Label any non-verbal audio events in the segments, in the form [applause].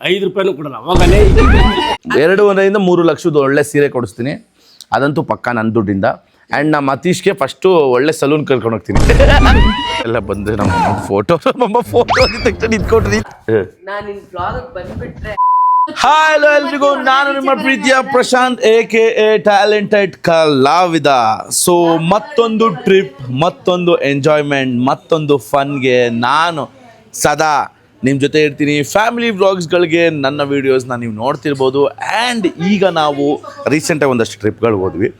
ಐದು ರೂಪಾಯಿನೂ ಕೊಡಲ್ಲ ಅವಾಗಲೇ ಎರಡೂವರೆಯಿಂದ ಮೂರು ಲಕ್ಷದ ಒಳ್ಳೆ ಸೀರೆ ಕೊಡಿಸ್ತೀನಿ. ಅದಂತೂ ಪಕ್ಕ ನನ್ನ ದುಡ್ಡಿಂದ. ಆ್ಯಂಡ್ ನಮ್ಮ ಅತೀಶ್ಗೆ ಫಸ್ಟು ಒಳ್ಳೆ ಸಲೂನ್ ಕರ್ಕೊಂಡು ಹೋಗ್ತೀನಿ. ಎಲ್ಲ ಬಂದು ನಮ್ಮ ಫೋಟೋ ನಮ್ಮ ಫೋಟೋ ತಕ್ಷಣ ಇದ್ಕೊಟ್ರಿ. ನಾನು ನಿನ್ ಬ್ಲಾಗ್ ಬಂದ್ಬಿಟ್ರೆ ಹಾಯ್ ಹಲೋ ಎಲ್ರಿಗೂ ನಾನು ನಿಮ್ಮ ಪ್ರೀತಿಯ Prashanth A K A talented ಕಲಾವಿದ. ಸೊ ಮತ್ತೊಂದು ಟ್ರಿಪ್ ಮತ್ತೊಂದು ಎಂಜಾಯ್ಮೆಂಟ್ ಮತ್ತೊಂದು ಫನ್ಗೆ ನಾನು ಸದಾ ನಿಮ್ಮ ಜೊತೆ ಇರ್ತೀನಿ. ಫ್ಯಾಮಿಲಿ ವ್ಲಾಗ್ಸ್ಗಳಿಗೆ ನನ್ನ ವೀಡಿಯೋಸ್ನ ನೀವು ನೋಡ್ತಿರ್ಬೋದು. ಆ್ಯಂಡ್ ಈಗ ನಾವು ರೀಸೆಂಟಾಗಿ ಒಂದಷ್ಟು ಟ್ರಿಪ್ಗಳು ಹೋದ್ವಿ.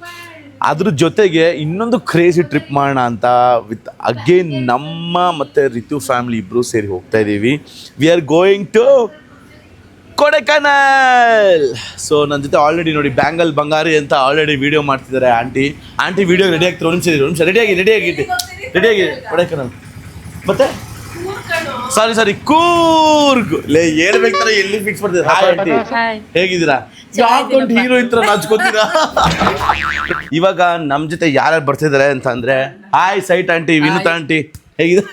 ಅದ್ರ ಜೊತೆಗೆ ಇನ್ನೊಂದು ಕ್ರೇಜಿ ಟ್ರಿಪ್ ಮಾಡೋಣ ಅಂತ ವಿತ್ ಅಗೇನ್ ನಮ್ಮ ಮತ್ತು ರಿತು ಫ್ಯಾಮಿಲಿ ಇಬ್ಬರು ಸೇರಿ ಹೋಗ್ತಾ ಇದ್ದೀವಿ we are going to Kodaikanal so ನನ್ನ ಜೊತೆ ಆಲ್ರೆಡಿ ನೋಡಿ ಬ್ಯಾಂಗಲ್ ಬಂಗಾರಿ ಅಂತ ಆಲ್ರೆಡಿ ವಿಡಿಯೋ ಮಾಡ್ತಿದ್ದಾರೆ ಆಂಟಿ ಆಂಟಿ ವಿಡಿಯೋ ರೆಡಿ ಆಗ್ತಾರೆ ಒಂದು ನಿಮಿಷ ರೆಡಿಯಾಗಿ ರೆಡಿಯಾಗಿ ರೆಡಿಯಾಗಿ ಕೊಡೆಕನಲ್ ಮತ್ತೆ? ಸಾರಿ ಸಾರಿ ಕೂರ್ಗ್. ಲೇ ಹೇಳ್ಬೇಕಾದ್ರೆ ಎಲ್ಲಿ ಫಿಕ್ಸ್ ಮಾಡ್ತೀರಾ ಹಾಯ್ ಆಂಟಿ ಹೇಗಿದ್ದೀರಾ? ಯಾಕೊಂಡು ಹೀರೋ ಇತ್ರ ನಾಚ್ಕೋತೀರಾ? ಇವಾಗ ನಮ್ಮ ಜೊತೆ ಯಾರ್ಯಾರು ಬರ್ತಿದ್ದಾರೆ ಅಂತ ಅಂದ್ರೆ ಹಾಯ್ ಸೈಟ್ ಆಂಟಿ ವಿನುತಾ ಆಂಟಿ ಹೇಗಿದೆ?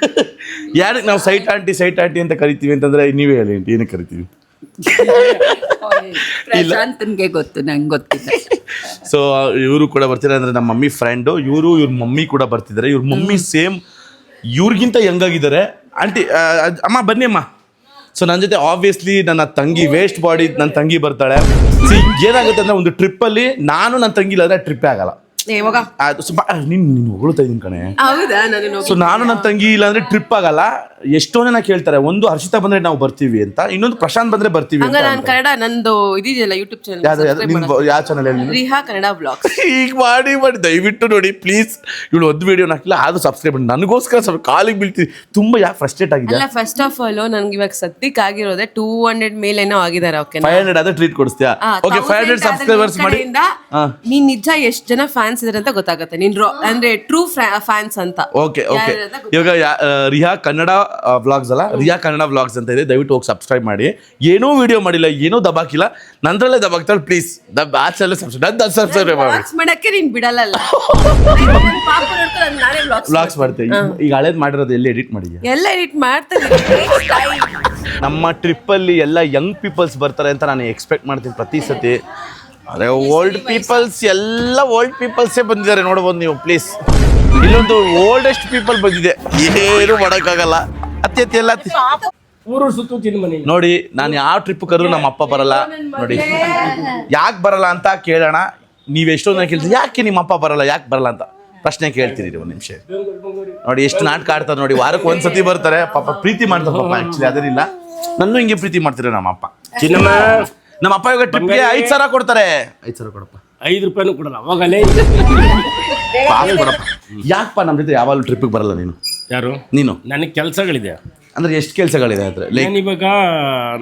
ಯಾರಿಗೆ ನಾವು ಸೈಟ್ ಆಂಟಿ ಸೈಟ್ ಆಂಟಿ ಅಂತ ಕರಿತೀವಿ ಅಂತಂದ್ರೆ ನೀವೇ ಹೇಳಿ ಆಂಟಿ ಏನಕ್ಕೆ ಕರಿತೀವಿ? [laughs] ಪ್ರಶಾಂತನ್ಗೆ ಗೊತ್ತು ನಂಗೆ ಗೊತ್ತಿಲ್ಲ. ಸೊ ಇವರು ಕೂಡ ಬರ್ತಿದ್ದಾರೆ ಅಂದ್ರೆ ನಮ್ಮ ಮಮ್ಮಿ ಫ್ರೆಂಡು ಇವರು ಇವ್ರ ಮಮ್ಮಿ ಕೂಡ ಬರ್ತಿದ್ದಾರೆ ಇವ್ರ ಮಮ್ಮಿ ಸೇಮ್ ಇವ್ರಿಗಿಂತ ಆಗಿದ್ದಾರೆ. ಆಂಟಿ ಅಮ್ಮ, ಬನ್ನಿ ಅಮ್ಮ. ಸೊ ನನ್ನ ಜೊತೆ ಆಬ್ವಿಯಸ್ಲಿ ನನ್ನ ತಂಗಿ ವೇಸ್ಟ್ ಬಾಡಿ ನನ್ನ ತಂಗಿ ಬರ್ತಾಳೆ. ಸಿ ಏನಾಗುತ್ತೆ ಅಂದರೆ ಒಂದು ಟ್ರಿಪ್ಪಲ್ಲಿ ನಾನು ನನ್ನ ತಂಗಿ ಇಲ್ಲಾಂದರೆ ಟ್ರಿಪ್ಪೇ ಆಗಲ್ಲ. ಯಾವಾಗ ನೀನು ನೀನು ಹೊಗಳ್ತಾ ಇದ್ದೀನಿ ಕಣೆ. ಹೌದಾ? ನಾನು ಸೊ ನಾನು ನನ್ನ ತಂಗಿ ಇಲ್ಲಾಂದ್ರೆ ಟ್ರಿಪ್ ಆಗಲ್ಲ. ಎಷ್ಟೋ ಜನ ಕೇಳ್ತಾರೆ ಒಂದು ಹರ್ಷಿತಾ ಬಂದ್ರೆ ನಾವು ಬರ್ತೀವಿ ಅಂತ. ಇನ್ನೊಂದು ಪ್ರಶಾಂತ್ ಬಂದ್ರೆ ಬರ್ತೀವಿ ಹಂಗ ಅಂತ ನಾನು ಕನ್ನಡ ನಂದು ಇದಿದೆಯಲ್ಲ ಯೂಟ್ಯೂಬ್ ಚಾನಲ್ ಯಾವ ಚಾನಲ್ ಹೇಳಿ ರಿಹಾ ಕನ್ನಡ ಈಗ [laughs] ಮಾಡಿ ಮಾಡಿ ದಯವಿಟ್ಟು ನೋಡಿ ಪ್ಲೀಸ್ ಇವಳು ಒಂದು ವಿಡಿಯೋ ಹಾಕಿಲ್ಲ ಅದು ಸಬ್ಸ್ಕ್ರೈಬ್ ಮಾಡಿ. ನನಗೋಸ್ಕರ ಸ್ವಲ್ಪ ಕಾಲಿಗೆ ಬೀಳ್ತೀವಿ ತುಂಬಾ ಯಾಕೆ ಫ್ರಸ್ಟ್ರೇಟ್ ಆಗಿದೆ ಅಲ್ಲ ಫಸ್ಟ್ ಆಫ್ ಆಲ್ ನನ್ಗೆ ಇವಾಗ ಸದ್ಯಕ್ಕೆ ಆಗಿರೋದೆ ಟೂ ಹಂಡ್ರೆಡ್ ಏನೋ ಆಗಿದ್ದಾರೆ ಓಕೆ ಫೈವ್ ಹಂಡ್ರೆಡ್ ಅದೇ ಟ್ರೀಟ್ ಕೊಡಿಸ್ತೀಯಾ? ಓಕೆ ಫೈವ್ ಹಂಡ್ರೆಡ್ ಸಬ್ಸ್ಕ್ರೈಬರ್ಸ್ ಮಾಡಿ. ನೀನ್ ನಿಜ ಎಷ್ಟು ಜನ ಫ್ಯಾನ್ಸ್ ಇದಾರೆ ಅಂತ ಗೊತ್ತಾಗುತ್ತೆ. ನಿನ್ ರೋ- ಅಂದ್ರೆ ಟ್ರೂ ಫ್ಯಾನ್ಸ್ ಅಂತ. ಓಕೆ ಓಕೆ ಇವಾಗ ಯಾ- ಆ, ರಿಯಾ ಕನ್ನಡ ವ್ಲಾಗ್ಸ್ ಅಲ್ಲ? ರಿಯಾ ಕನ್ನಡ ವ್ಲಾಗ್ಸ್ ಅಂತ ಇದೆ. ದಯವಿಟ್ಟು ಹೋಗಿ ಸಬ್ಸ್ಕ್ರೈಬ್ ಮಾಡಿ. ಏನೂ ವಿಡಿಯೋ ಮಾಡಿಲ್ಲ ಏನೂ ದಬಾಕಿಲ್ಲ. ನಂದ್ರಲ್ಲೇ ದಬಾಕ್ತಾಳೆ ಪ್ಲೀಸ್ ಬ್ಯಾಚ್ ಆಚೆಲ್ಲ ಸಬ್ಸ್ಕ್ರೈಬ್ ನನ್ನ ಸಬ್ಸ್ಕ್ರೈಬ್ ಮಾಡಿ. ವ್ಲಾಗ್ಸ್ ಮಾಡಕ್ಕೆ ನೀನ್ ಬಿಡಲ್ಲ ನನ್ ಪಾಪ ನೋಡ್ಕೊಂಡು ನಾನೇ ವ್ಲಾಗ್ಸ್ ವ್ಲಾಗ್ಸ್ [laughs] ಮಾಡ್ತೇವೆ ಈಗ ಹಳೇದು ಮಾಡಿರೋದು ಎಲ್ಲಿ ಎಡಿಟ್ ಮಾಡಿದ್ಯಾ? ಎಲ್ಲ ಎಡಿಟ್ ಮಾಡ್ತೀನಿ ನಮ್ಮ ಟ್ರಿಪ್ಪಲ್ಲಿ ಎಲ್ಲ ಯಂಗ್ ಪೀಪಲ್ಸ್ ಬರ್ತಾರೆ ಅಂತ ನಾನು ಎಕ್ಸ್ಪೆಕ್ಟ್ ಮಾಡ್ತೀನಿ ಪ್ರತಿ ಸತಿ. ಅದೇ ಓಲ್ಡ್ ಪೀಪಲ್ಸ್ ಎಲ್ಲ ಓಲ್ಡ್ ಪೀಪಲ್ಸೇ ಬಂದಿದ್ದಾರೆ. ನೋಡ್ಬೋದು ನೀವು ಪ್ಲೀಸ್ ಇಲ್ಲೊಂದು ಓಲ್ಡೆಸ್ಟ್ ಪೀಪಲ್ ಬಂದಿದೆ. ಏನು ಮಾಡೋಕ್ಕಾಗಲ್ಲ. ಅತ್ಯತಿ ಎಲ್ಲ ಅತ್ತಿ- ಊರು ಸುತ್ತು ತಿನ್ ಮನೆ. ನೋಡಿ ನಾನು ಯಾವ ಟ್ರಿಪ್ ಕರೆದ್ರು ನಮ್ಮ ಅಪ್ಪ ಬರಲ್ಲ. ನೋಡಿ ಯಾಕೆ ಬರಲ್ಲ ಅಂತ ಕೇಳೋಣ. ನೀವು ಎಷ್ಟೊಂದು ಕೇಳ್ತೀರಿ? ಯಾಕೆ ನಿಮ್ಮ ಅಪ್ಪ ಬರಲ್ಲ? ಯಾಕೆ ಬರಲ್ಲ ಅಂತ ಪ್ರಶ್ನೆ ಕೇಳ್ತೀರಿ ಒಂದು ನಿಮಿಷ. ನೋಡಿ ಎಷ್ಟು ನಾಟಕ ಆಡ್ತಾರೆ ನೋಡಿ ವಾರಕ್ಕೆ ಒಂದ್ಸತಿ ಬರ್ತಾರೆ. ಪಾಪ ಪ್ರೀತಿ ಮಾಡ್ತಾರೆ ಪಾಪ ಆಕ್ಚುಲಿ ಅದೇನಿಲ್ಲ ನನ್ನ ಹಿಂಗೆ ಪ್ರೀತಿ ಮಾಡ್ತೀರ ನಮ್ಮ ಅಪ್ಪ ಚಿನ್ನಮ್ಮ. ನಮ್ಮ ಅಪ್ಪ ಇವಾಗ ಟ್ರಿಪ್ಗೆ ಐದು ಸಾವಿರ ಕೊಡ್ತಾರೆ. ಐದು ಸಾವಿರ ಕೊಡಪ್ಪ. ಐದು ರೂಪಾಯಿನೂ ಕೊಡಲ್ಲ ಅವಾಗಲೇ. ಕೊಡಪ್ಪ. ಯಾಕಪ್ಪ ನಮ್ಮ ಜೊತೆ ಯಾವಾಗಲೂ ಟ್ರಿಪ್ಗೆ ಬರಲ್ಲ ನೀನು? ಯಾರು? ನೀನು? ನನಗೆ ಕೆಲಸಗಳಿದೆ. ಅಂದ್ರೆ ಎಷ್ಟು ಕೆಲಸಗಳಿದೆ ಅಂದ್ರೆ ಲೈಕ್ ನಾನು ಇವಾಗ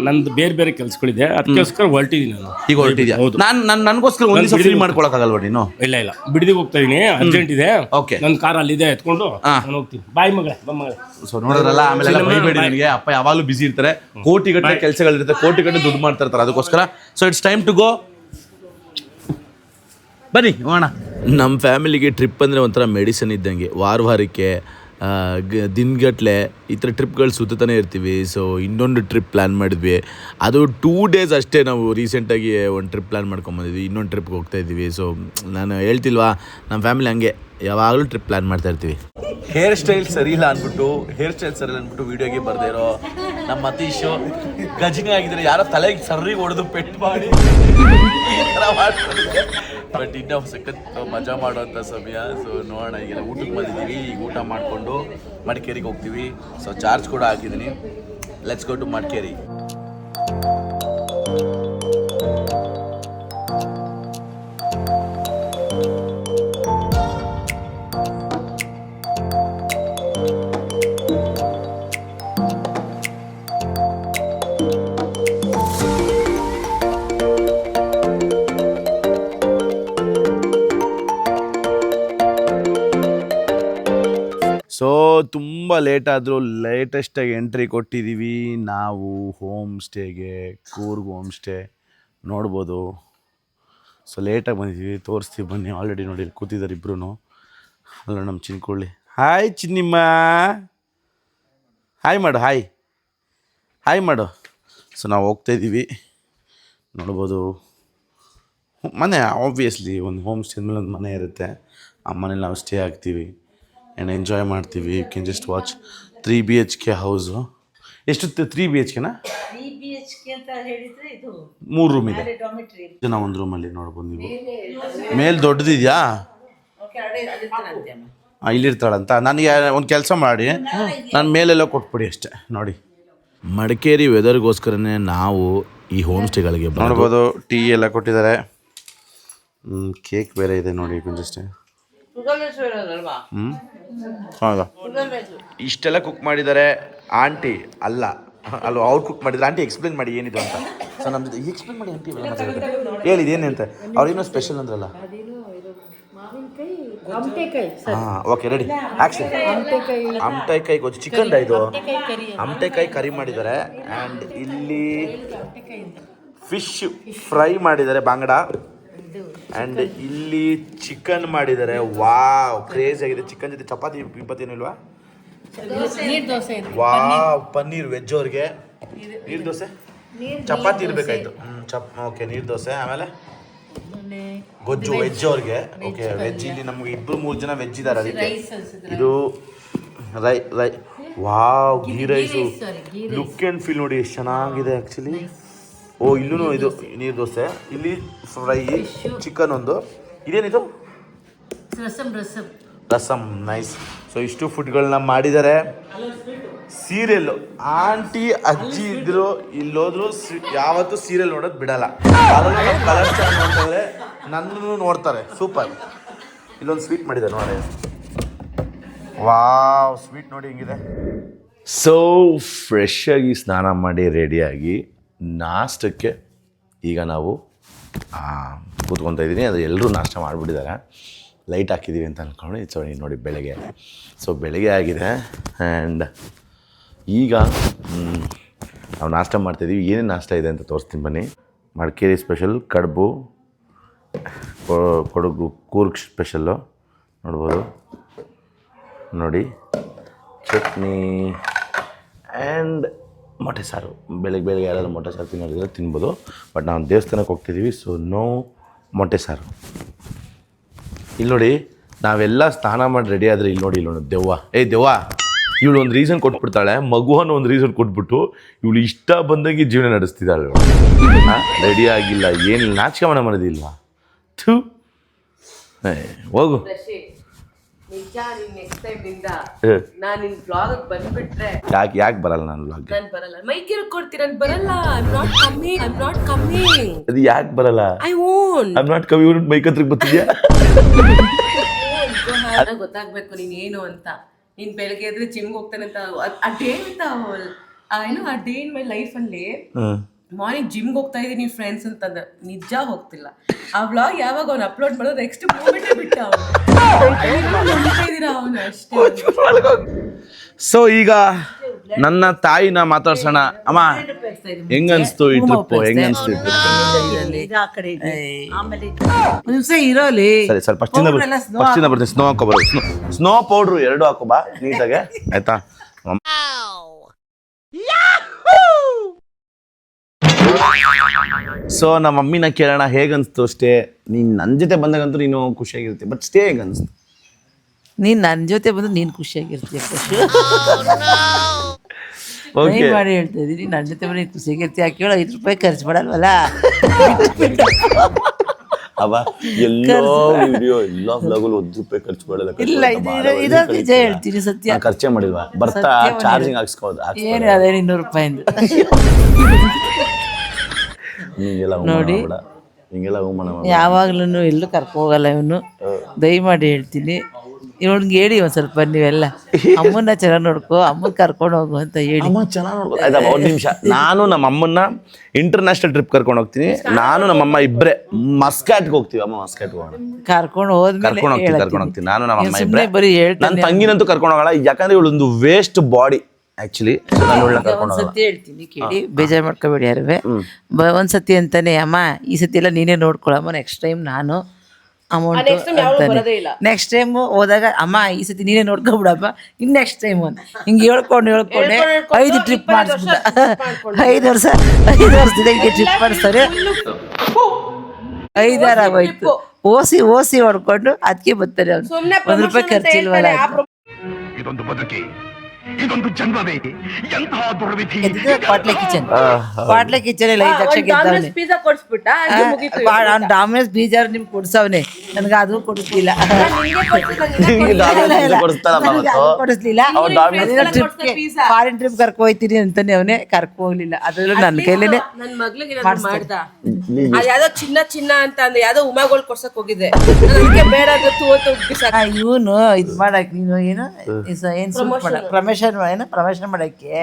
ನಂದು ಬೇರೆ ಬೇರೆ ಕೆಲಸಗಳಿದೆ. ಅದಕ್ಕೋಸ್ಕರ ಹೊರಟಿದ್ದೀನಿ ನಾನು. ಈಗ ಹೊರಟಿದ್ಯಾ? ಹೌದು. ನಾನು ನನ್ನ ನನಗೋಸ್ಕರ ಒಂದು ದಿವಸ ಫ್ರೀ ಮಾಡ್ಕೊಳಕ್ಕಾಗಲ್ವಾ ನೀನು? ಇಲ್ಲ ಇಲ್ಲ. ಬಿಡದಿಗೆ ಹೋಗ್ತಾ ಇದೀನಿ. ಅರ್ಜೆಂಟ್ ಇದೆ. ಓಕೆ ನನ್ನ ಕಾರ್ ಅಲ್ಲಿದೆ ಎತ್ಕೊಂಡು ಹಾ. ನಾನು ಹೋಗ್ತೀನಿ. ಬಾಯ್ ಮಗಳೇ ಬಾ ಮಗಳೇ. ಸೊ ನೋಡಿದ್ರಲ್ಲ ಆಮೇಲೆ ಎಲ್ಲ ಬೈಬೇಡಿ. ನನಗೆ. ಅಪ್ಪ ಯಾವಾಗಲೂ ಬಿಸಿ ಇರ್ತಾರೆ. ಕೋಟಿ ಗಟ್ಟಲೆ ಕೆಲಸಗಳಿರುತ್ತೆ. ಕೋಟಿ ಗಟ್ಟಲೆ ದುಡ್ಡು ಮಾಡ್ತಾ ಇರ್ತಾರೆ. ಅದಕ್ಕೋಸ್ಕರ. So it's time to go ಬನ್ನಿ ಹೋಗೋಣ. ನಮ್ಮ ಫ್ಯಾಮಿಲಿಗೆ ಟ್ರಿಪ್ ಅಂದರೆ ಒಂಥರ ಮೆಡಿಸನ್ ಇದ್ದಂಗೆ. ವಾರ ವಾರಕ್ಕೆ ದಿನಗಟ್ಲೆ ಈ ಥರ ಟ್ರಿಪ್ಗಳು ಸುತ್ತಾನೆ ಇರ್ತೀವಿ. ಸೊ ಇನ್ನೊಂದು ಟ್ರಿಪ್ ಪ್ಲ್ಯಾನ್ ಮಾಡಿದ್ವಿ. ಅದು ಟೂ ಡೇಸ್ ಅಷ್ಟೇ ನಾವು ರೀಸೆಂಟಾಗಿ ಒಂದು ಟ್ರಿಪ್ ಪ್ಲ್ಯಾನ್ ಮಾಡ್ಕೊಂಬಂದಿದ್ವಿ ಇನ್ನೊಂದು ಟ್ರಿಪ್ಗೆ ಹೋಗ್ತಾ ಇದ್ದೀವಿ ಸೊ ನಾನು ಹೇಳ್ತಿಲ್ವಾ ನಮ್ಮ ಫ್ಯಾಮಿಲಿ ಹಂಗೆ ಯಾವಾಗಲೂ ಟ್ರಿಪ್ ಪ್ಲ್ಯಾನ್ ಮಾಡ್ತಾ ಇರ್ತೀವಿ. ಹೇರ್ ಸ್ಟೈಲ್ ಸರಿ ಇಲ್ಲ ಅಂದ್ಬಿಟ್ಟು ಹೇರ್ ಸ್ಟೈಲ್ ಸರಿ ಇಲ್ಲ ಅಂದ್ಬಿಟ್ಟು ವಿಡಿಯೋಗೆ ಬರದೇ ಇರೋ ನಮ್ಮ ಅತೀಶು ಗಜಿನ ಆಗಿದ್ರೆ ಯಾರೋ ತಲೆಗೆ ಸರ್ರಿಗೆ ಹೊಡೆದು ಪೆಟ್ಟು ಮಾಡಿ ಬಟ್ ಇನ್ನ ಸಖತ್ ಮಜಾ ಮಾಡುವಂಥ ಸಮಯ. ಸೊ ನೋಡೋಣ, ಈಗ ಊಟಕ್ಕೆ ಬಂದಿದ್ದೀವಿ. ಈಗ ಊಟ ಮಾಡಿಕೊಂಡು ಮಡಿಕೇರಿಗೆ ಹೋಗ್ತೀವಿ. ಸೊ ಚಾರ್ಜ್ ಕೂಡ ಹಾಕಿದ್ದೀನಿ. Let's go to Madikeri. So ತುಂಬ ಲೇಟ್ ಆದರೂ ಲೇಟೆಸ್ಟಾಗಿ ಎಂಟ್ರಿ ಕೊಟ್ಟಿದ್ದೀವಿ ನಾವು ಹೋಮ್ ಸ್ಟೇಗೆ ಕೂರ್ಗ್ ಹೋಮ್ ಸ್ಟೇ ನೋಡ್ಬೋದು. ಸೊ ಲೇಟಾಗಿ ಬಂದಿದ್ದೀವಿ ತೋರಿಸ್ತೀವಿ ಬನ್ನಿ. ಆಲ್ರೆಡಿ ನೋಡಿ ಕೂತಿದ್ದಾರೆ ಇಬ್ರು ಅಲ್ಲ ನಮ್ಮ ಚಿನ್ಕೊಳ್ಳಿ. ಹಾಯ್ ಚಿನ್ನಿಮ್ಮ. ಹಾಯ್ ಮಾಡು ಹಾಯ್ ಹಾಯ್ ಮಾಡು. ಸೊ ನಾವು ಹೋಗ್ತಾಯಿದ್ದೀವಿ ನೋಡ್ಬೋದು. ಮನೆ ಆಬ್ವಿಯಸ್ಲಿ ಒಂದು ಹೋಮ್ ಸ್ಟೇ ಮೇಲೆ ಒಂದು ಮನೆ ಇರುತ್ತೆ. ಆ ಮನೇಲಿ ನಾವು ಸ್ಟೇ ಆಗ್ತೀವಿ. ಆ್ಯಂಡ್ ಎಂಜಾಯ್ ಮಾಡ್ತೀವಿ. You can just watch three B H K house ಎಷ್ಟು ತ್ರೀ ಬಿ ಎಚ್ ಕೆನಾ ಮೂರು ರೂಮ್ ಇದೆ. ಡಾಮಿಟ್ರಿ ಜನ ಒಂದು ರೂಮಲ್ಲಿ ನೋಡ್ಬೋದು ನೀವು. ಮೇಲೆ ದೊಡ್ಡದಿದೆಯಾ? ಹಾಂ ಇಲ್ಲಿರ್ತಾಳಂತ. ನನಗೆ ಒಂದು ಕೆಲಸ ಮಾಡಿ. ನಾನು ಮೇಲೆಲ್ಲ ಕೊಟ್ಬಿಡಿ ಅಷ್ಟೇ. ನೋಡಿ. ಮಡಿಕೇರಿ ವೆದರ್ಗೋಸ್ಕರನೇ ನಾವು ಈ ಹೋಮ್ ಸ್ಟೇಗಳಿಗೆ ನೋಡ್ಬೋದು ಟೀ ಎಲ್ಲ ಕೊಟ್ಟಿದ್ದಾರೆ. ಕೇಕ್ ಬೇರೆ ಇದೆ ನೋಡಿ ಅಷ್ಟೇ. ಹ್ಞೂ ಹೌದಾ? ಇಷ್ಟೆಲ್ಲ ಕುಕ್ ಮಾಡಿದ್ದಾರೆ ಆಂಟಿ ಅಲ್ಲ. ಅಲ್ವ ಅವ್ರು ಕುಕ್ ಮಾಡಿದ್ರೆ. ಆಂಟಿ ಎಕ್ಸ್ಪ್ಲೇನ್ ಮಾಡಿ ಏನಿದೆ ಅಂತ. ಸೊ ನಮ್ದು ಎಕ್ಸ್ಪ್ಲೇನ್ ಮಾಡಿ ಆಂಟಿ ಇವೆಲ್ಲ ಮಾತಾಡ್ತಾರೆ ಹೇಳಿದ ಏನೇ ಅಂತ ಅವ್ರೇನೋ ಸ್ಪೆಷಲ್ ಅಂದ್ರಲ್ಲ? ಹಾಂ ಓಕೆ ರೆಡಿ ಆಕ್ಷನ್ ಅಮಟೆಕಾಯಿ. ಗೊಜ್ಜು. ಚಿಕನ್ ಇದು? ಅಮಟೆಕಾಯಿ ಕರಿ ಮಾಡಿದ್ದಾರೆ ಆ್ಯಂಡ್ ಇಲ್ಲಿ ಫಿಶ್ ಫ್ರೈ ಮಾಡಿದ್ದಾರೆ ಬಾಂಗಡ. ಆ್ಯಂಡ್ ಇಲ್ಲಿ ಚಿಕನ್ ಮಾಡಿದ್ದಾರೆ ವಾವ್ ಕ್ರೇಜ್ ಆಗಿದೆ. ಚಿಕನ್ ಜೊತೆ ಚಪಾತಿ ಗಿಪಾತಿ ಏನು ಇಲ್ವಾ ವಾವ್ ಪನ್ನೀರ್ ವೆಜ್ ಅವ್ರಿಗೆ. ನೀರ್ ದೋಸೆ? ಚಪಾತಿ ಇರ್ಬೇಕಾಯ್ತು. ಚಪ್ ಓಕೆ ನೀರ್ ದೋಸೆ. ಆಮೇಲೆ? ಗೊಜ್ಜು ವೆಜ್ ಅವ್ರಿಗೆ. ಓಕೆ ವೆಜ್ ಇಲ್ಲಿ ನಮ್ಗೆ ಇಬ್ರು ಮೂರು ಜನ ವೆಜ್ ಇದ್ದಾರೆ ಅದಕ್ಕೆ. ಇದು ರೈ Rai wow ghee rice look and feel ನೋಡಿ ಎಷ್ಟು ಚೆನ್ನಾಗಿದೆ ಆ್ಯಕ್ಚುಲಿ ಓ ಇಲ್ಲೂ ಇದು ನೀರು ದೋಸೆ. ಇಲ್ಲಿ ಫ್ರೈ ಚಿಕನ್ ಒಂದು. ಇದೇನಿದು ರಸಂ ರಸಂ. ರಸಮ್ ನೈಸ್ ಸೊ ಇಷ್ಟು ಫುಡ್ಗಳನ್ನ ಮಾಡಿದ್ದಾರೆ ಸೀರಿಯಲ್. ಆಂಟಿ ಅಜ್ಜಿ ಇದ್ರು ಇಲ್ಲೋದ್ರು ಯಾವತ್ತು ಯಾವತ್ತೂ ಸೀರಿಯಲ್ ನೋಡೋದು ಬಿಡಲ್ಲ. ಕಲರ್ ಚಾನಲ್ ನೋಡ್ತಾರೆ ನನ್ನನ್ನು ನೋಡ್ತಾರೆ. ಸೂಪರ್ ಇಲ್ಲೊಂದು ಸ್ವೀಟ್ ಮಾಡಿದ್ದಾರೆ ನೋಡಿ. ವಾವ್ ಸ್ವೀಟ್ ನೋಡಿ ಹೆಂಗಿದೆ. ಸೊ ಫ್ರೆಶ್ ಆಗಿ ಸ್ನಾನ ಮಾಡಿ ರೆಡಿಯಾಗಿ ನಾಷ್ಟಕ್ಕೆ ಈಗ ನಾವು ಕೂತ್ಕೊತಾ ಇದ್ದೀನಿ. ಅದು ಎಲ್ಲರೂ ನಾಷ್ಟ ಮಾಡಿಬಿಟ್ಟಿದ್ದಾರೆ. ಲೈಟ್ ಹಾಕಿದ್ದೀವಿ ಅಂತ ಅಂದ್ಕೊಂಡು ಸೊ ನೋಡಿ ಬೆಳಗ್ಗೆ. ಸೊ ಬೆಳಗ್ಗೆ ಆಗಿದೆ ಆ್ಯಂಡ್ ಈಗ ನಾವು ನಾಷ್ಟ ಮಾಡ್ತಾಯಿದ್ದೀವಿ ಏನೇನು ನಾಷ್ಟ ಇದೆ ಅಂತ ತೋರಿಸ್ತೀನಿ ಬನ್ನಿ. ಮಡಿಕೇರಿ ಸ್ಪೆಷಲ್ ಕಡುಬು ಕೊಡಗು ಕೂರ್ಗ್ ಸ್ಪೆಷಲ್ಲು ನೋಡ್ಬೋದು. ನೋಡಿ, ಚಟ್ನಿ ಆ್ಯಂಡ್ ಮೊಟ್ಟೆ ಸಾರು. ಬೆಳಗ್ಗೆ ಬೆಳಗ್ಗೆ ಯಾರಾದ್ರು ಮೊಟ್ಟೆ ಸಾರು ತಿನ್ನೋದಿದ್ರೆ ತಿನ್ಬೋದು. ಬಟ್ ನಾವು ದೇವಸ್ಥಾನಕ್ಕೆ ಹೋಗ್ತಿದ್ದೀವಿ ಸೊ ನೋ ಮೊಟ್ಟೆ ಸಾರು. ಇಲ್ಲಿ ನೋಡಿ ನಾವೆಲ್ಲ ಸ್ನಾನ ಮಾಡಿ ರೆಡಿ ಆದರೆ ಇಲ್ಲಿ ನೋಡಿ ಇಲ್ಲಿ ನೋಡಿ ದೆವ್ವ. ಏಯ್ ದೆವ್ವ ಇವಳು ಒಂದು ರೀಸನ್ ಕೊಟ್ಬಿಡ್ತಾಳೆ ಮಗು ಅನ್ನೋ ಒಂದು ರೀಸನ್ ಕೊಟ್ಬಿಟ್ಟು ಇವಳು ಇಷ್ಟ ಬಂದಂಗೆ ಜೀವನ ನಡೆಸ್ತಿದ್ದಾಳೆ ರೆಡಿ ಆಗಿಲ್ಲ ಏನಿಲ್ಲ ನಾಚಿಕೆ ಮನೆ ಮಾಡೋದಿಲ್ಲ ಥೂ. ಏ, ಹೋಗು. ನಿಜ ನೀನ್ ನೆಕ್ಸ್ಟ್ ಟೈಮ್ ಏ, ನಾನ್ ನಿನ್ ಬ್ಲಾಗ್ ಬಂದ್ಬಿಟ್ರೆ ಯಾಕೆ ಯಾಕೆ ಬರಲ್ಲ ನಾನು ವ್ಲಾಗ್ಗೆ ನಾನ್ ಬರಲ್ಲ. ಮೈಕಿರ ಕೊಡ್ತೀನಿ ನಾನ್ ಬರಲ್ಲ. I not coming I not coming ಅದು ಯಾಕೆ ಬರಲ್ಲ? ಐ ಓನ್ ಐ ನಾಟ್ ಕವಿ ಮೈಕ್ ಹತ್ರಕ್ಕೆ ಬರ್ತಿದ್ಯಾ? ಗೊತ್ತಾಗ್ಬೇಕು ನೀನ್ ಏನು ಅಂತ. ನೀನ್ ಬೆಳಗ್ಗೆ ಎದ್ರೆ ಜಿಮ್ಗೆ ಹೋಗ್ತಾನೆ ಅಂತ. ಆ ಡೇ ಅಂತ ಏನು ಆ ಡೇ ಇನ್ ಮೈ ಲೈಫ್ ಅಲ್ಲಿ? ಹ್ಮ್. ಮಾರ್ನಿಂಗ್ ಜಿಮ್ಗೆ ಹೋಗ್ತಾ ಇದ್ದೀನಿ ಫ್ರೆಂಡ್ಸ್ ಅಂತಂದ. ನಿಜ ಹೋಗ್ತಿಲ್ಲ. ಆ ವ್ಲಾಗ್ ಯಾವಾಗ ಅವ್ನು ಅಪ್ಲೋಡ್ ಮಾಡೋದು ನೆಕ್ಸ್ಟ್ ಮೂಮೆಂಟ್ ಬಿಟ್ಟ ಅವನು. ಇದೀರಾ ಅವನು ಅಷ್ಟೇ ಸೊ ಈಗ ನನ್ನ ತಾಯಿನ ಮಾತಾಡ್ಸೋಣ. ಅಮ್ಮ ಹೆಂಗನ್ಸ್ತು ಈ ಟ್ರಿಪ್ ಹೆಂಗನ್ಸ್ತು ಈ ಟ್ರಿಪ್ ಇರೋಲಿ. ಸರಿ ಸರ್ ಪಶ್ಚಿಮ ಫಸ್ಟಿಂದ ಬರ್ತೀನಿ ಸ್ನೋ ಹಾಕೋಬಾರ ಸ್ನೋ ಸ್ನೋ ಪೌಡ್ರು ಎರಡು ಹಾಕೋಬಾ ನೀಟಾಗೆ. [laughs] ಆಯ್ತಾ? ಸೊ ನಮ್ಮ ಮಮ್ಮಿನ ಕೇಳೋಣ ಹೇಗನ್ಸ್ತು ಅಷ್ಟೇ? ನೀನ್ ನನ್ನ ಜೊತೆ ಬಂದಾಗಂತೂ ನೀನು ಖುಷಿಯಾಗಿರ್ತಿ ಬಟ್ ಸ್ಟೇ ಹೇಗನ್ಸ್ತು? ನೀನ್ ನನ್ನ ಜೊತೆ ಬಂದು ನೀನ್ ಖುಷಿಯಾಗಿರ್ತೀಯ ಓಕೆ ಮಾಡಿ ಹೇಳ್ತಾ ಇದೀನಿ ನನ್ನ ಜೊತೆ ಬಂದು ನೀನ್ ಖುಷಿಯಾಗಿರ್ತೀಯ ಕೇಳೋ ಐದು ರೂಪಾಯಿ ಖರ್ಚು ಮಾಡಲ್ವಲ್ಲ? ಅವ ಎಲ್ಲೋ ವಿಡಿಯೋ ಎಲ್ಲ ಬ್ಲಾಗಲ್ಲಿ ಒಂದು ರೂಪಾಯಿ ಖರ್ಚು ಮಾಡಲ್ಲ ಇಲ್ಲ ಇದು ಇದು- ನಿಜ ಹೇಳ್ತೀನಿ ಸತ್ಯ. ಖರ್ಚೇ ಮಾಡಿಲ್ವಾ? ಬರ್ತಾ ಚಾರ್ಜಿಂಗ್ ಹಾಕ್ಸ್ಕೋದು ಏನು ಅದೇ ಇನ್ನೂರು ರೂಪಾಯಿ [laughs] ನೋಡಿ. ನೋಡಿ ಹಿಂಗೆಲ್ಲ ಅವಮಾನ ಮಾಡ ಯಾವಾಗ್ಲೂ ಎಲ್ಲೂ ಕರ್ಕೊ ಹೋಗಲ್ಲ ಇವನು ದಯಮಾಡಿ ಹೇಳ್ತೀನಿ. ಇವನ್ಗೆ ಹೇಳಿ ಒಂದ್ ಸ್ವಲ್ಪ ನೀವೆಲ್ಲ. ಅಮ್ಮನ್ನ ಚೆನ್ನಾಗಿ ನೋಡ್ಕೋ ಅಮ್ಮನ್ ಕರ್ಕೊಂಡು ಹೋಗು ಅಂತ ಹೇಳಿ. ಅಮ್ಮ ಚೆನ್ನಾಗಿ ನೋಡ್ಕೊ. ಆಯ್ತಾ ಒಂದು ನಿಮಿಷ. ನಾನು ನಮ್ಮ ಅಮ್ಮನ್ನ ಇಂಟರ್ನ್ಯಾಷನಲ್ ಟ್ರಿಪ್ ಕರ್ಕೊಂಡು ಹೋಗ್ತೀನಿ. ನಾನು ನಮ್ಮಮ್ಮ ಇಬ್ಬರೇ ಮಸ್ಕಾಟ್ ಹೋಗ್ತೀವಿ. ಅಮ್ಮ ಮಸ್ಕಾಟ್ ಹೋಗೋಣ. ಕರ್ಕೊಂಡು ಹೋದ್ ಕರ್ಕೊಂಡು ಹೋಗ್ತೀನಿ. ಕರ್ಕೊಂಡು ಹೋಗ್ತೀನಿ ನಾನು ನಮ್ಮ ಅಮ್ಮ ಇಬ್ರೆ. ಇಬ್ಬರೇ ಬರೀ ನನ್ನ ತಂಗಿನಂತೂ ಕರ್ಕೊಂಡು ಹೋಗಲ್ಲ. ಯಾಕಂದ್ರೆ ಇವಳೊಂದು ವೇಸ್ಟ್ ಬಾಡಿ ಹೋಗಲ್ಲ. ಸತಿ ಹೇಳ್ತೀನಿ ಕೇಳಿ. ಬೇಜಾರು ಮಾಡ್ಕೋಬೇಡಿ ಯಾರುವೆ. ಒಂದ್ಸತಿ ಒಂದ್ ಸತಿ ಅಂತಾನೆ ಅಮ್ಮ ಈ ಸತಿ ಎಲ್ಲ ನೀನೇ ನೋಡ್ಕೊಳಮ್ಮ ನೆಕ್ಸ್ಟ್ ಟೈಮ್ ನಾನು ಅಮೌಂಟ್. ನೆಕ್ಸ್ಟ್ ಟೈಮ್ ಹೋದಾಗ ಅಮ್ಮ ಈ ಸತಿ ನೀನೇ ನೋಡ್ಕೊಬಿಡಪ್ಪ. ಇನ್ ನೆಕ್ಸ್ಟ್ ಟೈಮ್ ಅಂತ ಹಿಂಗೆ ಹೇಳ್ಕೊಂಡು ಹೇಳ್ಕೊಂಡೆ. ಐದು ಟ್ರಿಪ್ ಮಾಡಿಸ್ಬಿಟ್ಟ. ಐದು ವರ್ಷ ಐದು ವರ್ಷದಿಂದ ಹಿಂಗೆ ಟ್ರಿಪ್ ಮಾಡಿಸ್ತಾರೆ. ಐದಾರು ಆಗೋಯ್ತು. ಓಸಿ ಓಸಿ ಹೊಡ್ಕೊಂಡು ಅದಕ್ಕೆ ಬರ್ತಾರೆ ಒಂದ್ ರೂಪಾಯಿ ಅಂತ ಖರ್ಚಿಲ್ವಲ್ಲ. ಇದೊಂದು ಬದುಕಿ. ಇದೊಂದು ಜನ್ಮವೇ. ಎಂತಹ ದುರ್ವಿಧಿ. ಪಾಟ್ಲೆ ಕಿಚನ್? ಪಾಟ್ಲೆ ಕಿಚನ್ ಎಲ್ಲ ಐದು ಲಕ್ಷ ಗೆದ್ದವನೆ ಪಿಜ್ಜಾ ಕೊಡ್ಸ್ಬಿಟ್ಟ ಅವ್ನು ಡಾಮಿನೋಸ್ ಬೀಜಾರ್ ನಿಮ್ಗೆ ಕೊಡ್ಸವ್ನೆ. ನನಗೆ ಅದು ಕೊಡಿಸ್ಲಿಲ್ಲ. ಕೊಡಿಸ್ಲಿಲ್ಲ. ಫಾರಿನ್ ಟ್ರಿಪ್ ಕರ್ಕೊ ಹೋಯ್ತೀನಿ ಅಂತಾನೆ ಅವನೇ. ಕರ್ಕೊ ಹೋಗ್ಲಿಲ್ಲ. ಅದ್ರಲ್ಲೂ ನನ್ನ ಕೈಲೇ ನನ್ನ ಮಗಳಿಗೆ ಮಾಡ್ದ? ಯಾವ್ದೋ ಚಿನ್ನ ಚಿನ್ನ ಅಂತ ಅಂದ್ರೆ ಯಾವ್ದೋ ಉಮಾಗೋಳ್ ಕೊಡ್ಸಕ್ ಹೋಗಿದ್ದೆ. ಬೇಡ ಇವನು ಇದ್ ಮಾಡಕ್ ನೀನು ಏನು? ಇಸ್ ಏನ್ ಪ್ರಮೋಷನ್ ಏನು ಪ್ರಮೋಷನ್ ಮಾಡಕ್ಕೆ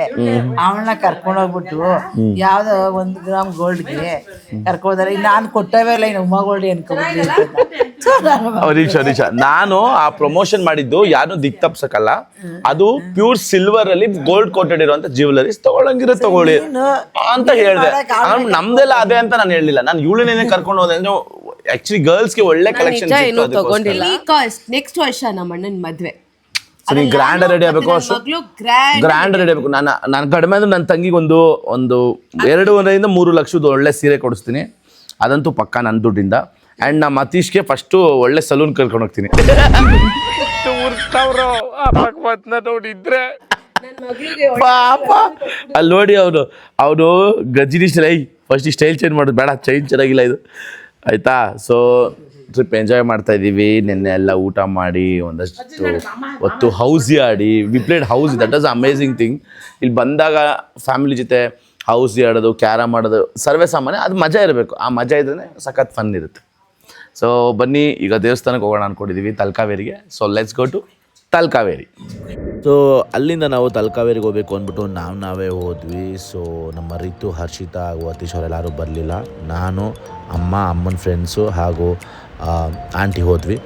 ಅವಳನ್ನ ಕರ್ಕೊಂಡು ಹೋಗ್ಬಿಟ್ಟು ಯಾವ್ದೋ ಒಂದ್ ಗ್ರಾಮ್ ಗೋಲ್ಡ್ಗೆ ಕರ್ಕೋದಾರೆ ನಾನು ಕೊಟ್ಟವೇ ಇಲ್ಲ ಇನ್ನು ಉಮಾ ಗೋಲ್ಡ್ ಅನ್ಕೊಂಡ್ಬಿಟ್ಟಿ ನಾನು ಆ ಪ್ರಮೋಷನ್ ಮಾಡಿದ್ದು ಯಾರು ದಿಕ್ ತಪ್ಸಕಲ್ಲ ಅದು ಪ್ಯೂರ್ ಸಿಲ್ವರ್ ಅಲ್ಲಿ ಗೋಲ್ಡ್ ಕೋಟೆಡ್ ಇರುವಂತ ಜ್ಯುವೆಲರೀಸ್ ತಗೊಳಂಗಿರೋ ತಗೊಳ್ಳಿ ಅಂತ ಹೇಳಿದೆ. ನಮ್ದೆಲ್ಲ ಅದೇ ಅಂತ ನಾನು ಹೇಳಿಲ್ಲ ನಾನು ಇವಳನ್ನೇ ಕರ್ಕೊಂಡು ಹೋದೆ ಅಂದ್ರೆ ಆಕ್ಚುಲಿ ಗರ್ಲ್ಸ್ಗೆ ಒಳ್ಳೆ ಕಲೆಕ್ಷನ್ ತಗೊಂಡಿಲ್ಲ. ನೆಕ್ಸ್ಟ್ ವರ್ಷ ನಮ್ಮ ಅಣ್ಣನ ಮದ್ವೆ. ಸರಿ ಗ್ರ್ಯಾಂಡ್ ರೆಡಿ ಆಗಬೇಕು. ಅಷ್ಟು ಗ್ರ್ಯಾಂಡ್ ಗ್ರ್ಯಾಂಡ್ ರೆಡಿ ಆಗಬೇಕು. ನಾನು ನಾನು ಕಡಿಮೆ ಅಂದ್ರೆ ನನ್ನ ತಂಗಿಗೆ ಒಂದು ಒಂದು ಎರಡೂವರೆಯಿಂದ ಮೂರು ಲಕ್ಷದ ಒಳ್ಳೆ ಸೀರೆ ಕೊಡಿಸ್ತೀನಿ. ಅದಂತೂ ಪಕ್ಕ ನನ್ನ ದುಡ್ಡಿಂದ. ಆ್ಯಂಡ್ ನಮ್ಮ ಅತೀಶ್ಗೆ ಫಸ್ಟು ಒಳ್ಳೆ ಸಲೂನ್ ಕರ್ಕೊಂಡು ಹೋಗ್ತೀನಿ. ನೋಡಿದ್ರೆ. ಪಾಪ. ಅಲ್ಲಿ ನೋಡಿ ಅವನು ಅವನು ಗಜಿನಿ ಸ್ಟೈಲ್ ಫಸ್ಟ್ ಈ ಸ್ಟೈಲ್ ಚೇಂಜ್ ಮಾಡೋದು ಬೇಡ. ಚೈನ್ ಚೆನ್ನಾಗಿಲ್ಲ ಇದು. ಆಯ್ತಾ? ಸೊ ಟ್ರಿಪ್ ಎಂಜಾಯ್ ಮಾಡ್ತಾ ಇದೀವಿ. ನಿನ್ನೆ ಎಲ್ಲ ಊಟ ಮಾಡಿ ಒಂದಷ್ಟು ಹೊತ್ತು ಹೌಸ್ ಆಡಿ. We played house that is amazing thing ಇಲ್ಲಿ ಬಂದಾಗ ಫ್ಯಾಮಿಲಿ ಜೊತೆ ಹೌಸ್ ಆಡೋದು, ಕ್ಯಾರಮ್ ಆಡೋದು, ಸರ್ವೇ ಸಾಮಾನ್ಯ, ಅದು ಮಜಾ ಇರಬೇಕು. ಆ ಮಜಾ ಇದ್ರೆ ಸಖತ್ ಫನ್ ಇರುತ್ತೆ. ಸೊ ಬನ್ನಿ, ಈಗ ದೇವಸ್ಥಾನಕ್ಕೆ ಹೋಗೋಣ ಅಂದ್ಕೊಂಡಿದ್ದೀವಿ ತಲಕಾವೇರಿಗೆ. So let's go to Talakaveri. So ಅಲ್ಲಿಂದ ನಾವು ತಲ್ಕಾವೇರಿಗೆ ಹೋಗ್ಬೇಕು ಅಂದ್ಬಿಟ್ಟು ನಾವು ನಾವೇ ಹೋದ್ವಿ. ಸೊ ನಮ್ಮ ರಿತು, ಹರ್ಷಿತಾ ಹಾಗೂ ಅತೀಶ್ ಅವರೆಲ್ಲರೂ ಬರಲಿಲ್ಲ. ನಾನು, ಅಮ್ಮ, ಅಮ್ಮನ ಫ್ರೆಂಡ್ಸು ಹಾಗೂ ಆಂಟಿ ಹೋದ್ವಿ.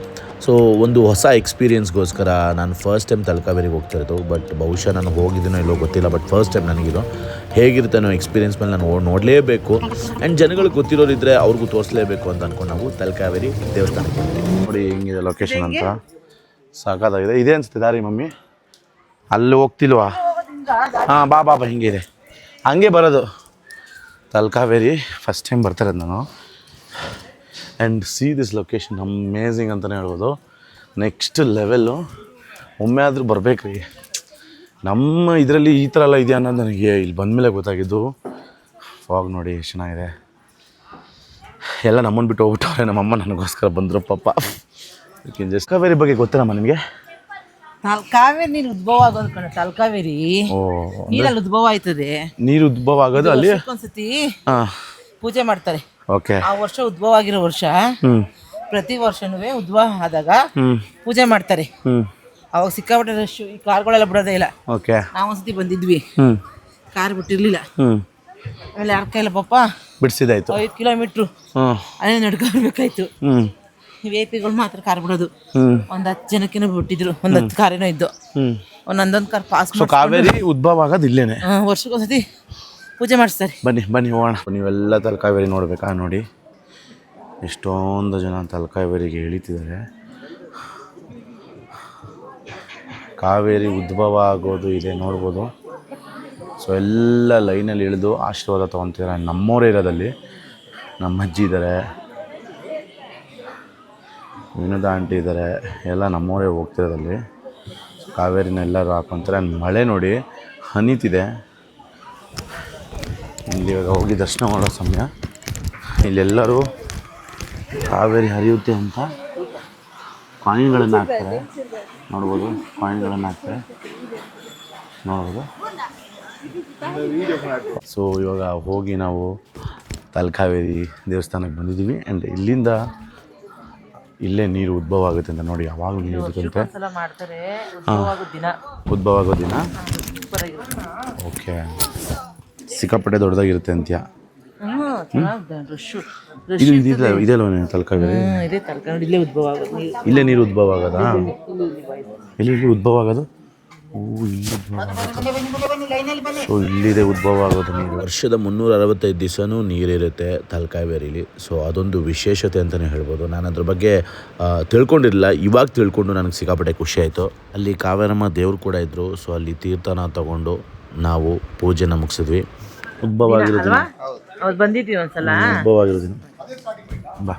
ಸೊ ಒಂದು ಹೊಸ ಎಕ್ಸ್ಪೀರಿಯನ್ಸ್ಗೋಸ್ಕರ ನಾನು ಫಸ್ಟ್ ಟೈಮ್ ತಲಕಾವೇರಿಗೆ ಹೋಗ್ತಿರೋದು ಬಟ್ ಬಹುಶಃ ನಾನು ಹೋಗಿದ್ದೀನೋ ಇಲ್ಲೋ ಗೊತ್ತಿಲ್ಲ ಬಟ್ ಫಸ್ಟ್ ಟೈಮ್ ನನಗಿದು. ಹೇಗಿರುತ್ತೆ ಅನ್ನೋ ಎಕ್ಸ್ಪೀರಿಯನ್ಸ್ ಮೇಲೆ ನಾನು ನೋಡಲೇಬೇಕು. ಆ್ಯಂಡ್ ಜನಗಳಿಗೆ ಗೊತ್ತಿರೋರಿದ್ರೆ ಅವ್ರಿಗೂ ತೋರಿಸ್ಲೇಬೇಕು ಅಂತ ಅಂದ್ಕೊಂಡು ನಾವು ತಲಕಾವೇರಿ ದೇವಸ್ಥಾನಕ್ಕೆ ನೋಡಿ ಹಿಂಗಿದೆ ಲೊಕೇಶನ್ ಅಂತ. ಸಾಕಾಗಿದೆ ಇದೇ ಅನಿಸುತ್ತೆ ದಾರಿ ಮಮ್ಮಿ. ಅಲ್ಲಿ ಹೋಗ್ತಿಲ್ವಾ? ಹಾಂ ಬಾ ಬಾ ಬಾ ಹಿಂಗಿದೆ ಹಂಗೆ ಬರೋದು. ತಲಕಾವೇರಿ ಫಸ್ಟ್ ಟೈಮ್ ಬರ್ತಾರೆ ನಾನು. And see this location amazing ಅಂತಲೇ ಹೇಳ್ಬೋದು. ನೆಕ್ಸ್ಟ್ ಲೆವೆಲ್ಲು ಒಮ್ಮೆ ಆದರೂ ಬರ್ಬೇಕ್ರಿ. ನಮ್ಮ ಇದರಲ್ಲಿ ಈ ಥರ ಎಲ್ಲ ಇದೆಯಾ ಅನ್ನೋದು ನನಗೆ ಇಲ್ಲಿ ಬಂದಮೇಲೆ ಗೊತ್ತಾಗಿದ್ದು. ಫಾಗ್ ನೋಡಿ ಎಷ್ಟು ಚೆನ್ನಾಗಿದೆ. ಎಲ್ಲ ನಮ್ಮನ್ನು ಬಿಟ್ಟು ಹೋಗ್ಬಿಟ್ಟವ್ರೆ ನಮ್ಮಮ್ಮ ನನಗೋಸ್ಕರ ಬಂದರು ಪಾಪ. ಜಸ್ಟ್ ಕಾವೇರಿ ಬಗ್ಗೆ ಗೊತ್ತೇನಮ್ಮ ನಿಮಗೆ? ಕಾವೇರಿ ನೀರು ಉದ್ಭವ ಆಗೋದು ಕಣ ತಲಕಾವೇರಿ ನೀರಲ್ಲಿ ಉದ್ಭವ ಆಯ್ತದೆ. ನೀರು ಉದ್ಭವ ಆಗೋದು ಅಲ್ಲಿ? ಒಂದ್ಸತಿ ಪೂಜೆ ಮಾಡ್ತಾರೆ. ಓಕೆ. ಆ ವರ್ಷ ಉದ್ಭವ ಆಗಿರೋ ವರ್ಷ. ಪ್ರತಿ ವರ್ಷನೂ ಉದ್ಭವ ಆದಾಗ ಪೂಜೆ ಮಾಡ್ತಾರೆ. ಅವಾಗ ಸಿಕ್ಕಾಪಟ್ಟೆ ರಶ್ ಈ ಕಾರ್ಗಳೆಲ್ಲ ಬಿಡೋದೇ ಇಲ್ಲ. ಓಕೆ. ನಾವು ಒಂದ್ಸತಿ ಬಂದಿದ್ವಿ. ಕಾರ್ ಬಿಟ್ಟಿರ್ಲಿಲ್ಲ. ಆಮೇಲೆ ಯಾರ ಕೈಲ ಪಾಪ ಬಿಡಿಸಿದಾಯ್ತು. ಐದು ಕಿಲೋಮೀಟ್ರು ಅದೇ ಅಲ್ಲೇ ನಡ್ಕೊಳ್ಬೇಕಾಯ್ತು. ವಿ ಐ ಪಿಗಳು ಮಾತ್ರ ಕಾರ್ ಬಿಡೋದು. ಒಂದ್ ಹತ್ತು ಜನಕ್ಕಿನ ಬಿಟ್ಟಿದ್ರು. ಒಂದ್ ಹತ್ತು ಕಾರೇನೋ ಇದ್ದು. ಒಂದೊಂದ್ ಒಂದೊಂದೊಂದು ಕಾರ್ ಪಾಸ್ ಕಾವೇರಿ ಉದ್ಭವ ಆಗೋದು ಇಲ್ಲೇನೆ. ವರ್ಷಕ್ಕೊಂದ್ಸತಿ ಪೂಜೆ ಮಾಡಿಸ್ತಾರೆ. ಬನ್ನಿ ಬನ್ನಿ ಹೋಗೋಣ. ನೀವೆಲ್ಲ ತಲಕಾವೇರಿ ನೋಡ್ಬೇಕಾ ನೋಡಿ. ಎಷ್ಟೊಂದು ಜನ ತಲಕಾವೇರಿಗೆ ಇಳಿತಿದ್ದಾರೆ. ಕಾವೇರಿ ಉದ್ಭವ ಆಗೋದು ಇದೆ, ನೋಡ್ಬೋದು. ಸೊ ಎಲ್ಲ ಲೈನಲ್ಲಿ ಇಳಿದು ಆಶೀರ್ವಾದ ತೊಗೊತಿದ್ದಾರೆ. ನಮ್ಮವರೇ ಇರೋದಲ್ಲಿ. ನಮ್ಮ ಅಜ್ಜಿ ಇದ್ದಾರೆ. ವಿನೋದ ಆಂಟಿ ಇದ್ದಾರೆ. ಎಲ್ಲ ನಮ್ಮೋರೇ ಹೋಗ್ತಿರೋದಲ್ಲಿ. ಕಾವೇರಿನ ಎಲ್ಲರೂ ಹಾಕೊತಾರೆ. ಮಳೆ ನೋಡಿ ಹನಿತಿದೆ. ಇಲ್ಲಿ ಇವಾಗ ಹೋಗಿ ದರ್ಶನ ಮಾಡೋ ಸಮಯ. ಇಲ್ಲೆಲ್ಲರೂ ಕಾವೇರಿ ಹರಿಯುತ್ತೆ ಅಂತ ಕಾಯಿನ್ಗಳನ್ನು ಹಾಕ್ತಾರೆ ನೋಡ್ಬೋದು ಕಾಯಿನ್ಗಳನ್ನು ಹಾಕ್ತಾರೆ ನೋಡ್ಬೋದು. ಸೊ ಇವಾಗ ಹೋಗಿ ನಾವು ತಲಕಾವೇರಿ ದೇವಸ್ಥಾನಕ್ಕೆ ಬಂದಿದ್ದೀವಿ. ಆ್ಯಂಡ್ ಇಲ್ಲಿಂದ ಇಲ್ಲೇ ನೀರು ಉದ್ಭವ ಆಗುತ್ತೆ ಅಂತ ನೋಡಿ ಯಾವಾಗಲೂ ನೀರು ಇರುತ್ತಂತೆ ದಿನ. ಉದ್ಭವ ಆಗೋ ದಿನ? ಓಕೆ ಸಿಕ್ಕಾಪಟ್ಟೆ ದೊಡ್ಡದಾಗಿರುತ್ತೆ ಅಂತ್ಯ? ಇದು ಇದಿಲ್ಲ ಇದೆಲ್ಲ ತಲಕಾವೇರಿ? ಹ್ಞೂ ಇದೆ ತರ್ಕೊಂಡು ಇಲ್ಲೇ ಉದ್ಭವ ಆಗೋದು. ನೀರು ಇಲ್ಲೇ ನೀರು ಉದ್ಭವ ಆಗೋದಾ? ಎಲ್ಲಿ ಇಲ್ಲಿ ಉದ್ಭವ ಆಗೋದು? ಸೊ ಇಲ್ಲಿದೆ ಉದ್ಭವ ಆಗೋದು ನೀರು. ವರ್ಷದ ಮುನ್ನೂರ ಅರವತ್ತೈದು ದಿವಸನೂ ನೀರಿರುತ್ತೆ ತಲಕಾವೇರಿಲಿ. ಸೊ ಅದೊಂದು ವಿಶೇಷತೆ ಅಂತಲೇ ಹೇಳ್ಬೋದು. ನಾನು ಅದ್ರ ಬಗ್ಗೆ ತಿಳ್ಕೊಂಡಿರಲಿಲ್ಲ. ಇವಾಗ ತಿಳ್ಕೊಂಡು ನನಗೆ ಸಿಕ್ಕಾಪಟ್ಟೆ ಖುಷಿ ಆಯಿತು. ಅಲ್ಲಿ ಕಾವೇರಮ್ಮ ದೇವ್ರು ಕೂಡ ಇದ್ದರು ಸೊ ಅಲ್ಲಿ ತೀರ್ಥನ ತಗೊಂಡು ನಾವು ಪೂಜೆನ ಮುಗಿಸಿದ್ವಿ. ಉದ್ಭವ ಆಗಿರೋ ದಿನ ಅವ್ರು ಬಂದಿದ್ವಿ ಒಂದ್ಸಲ. ಉದ್ಭವ ಆಗಿರೋ ದಿನ ಬಾ.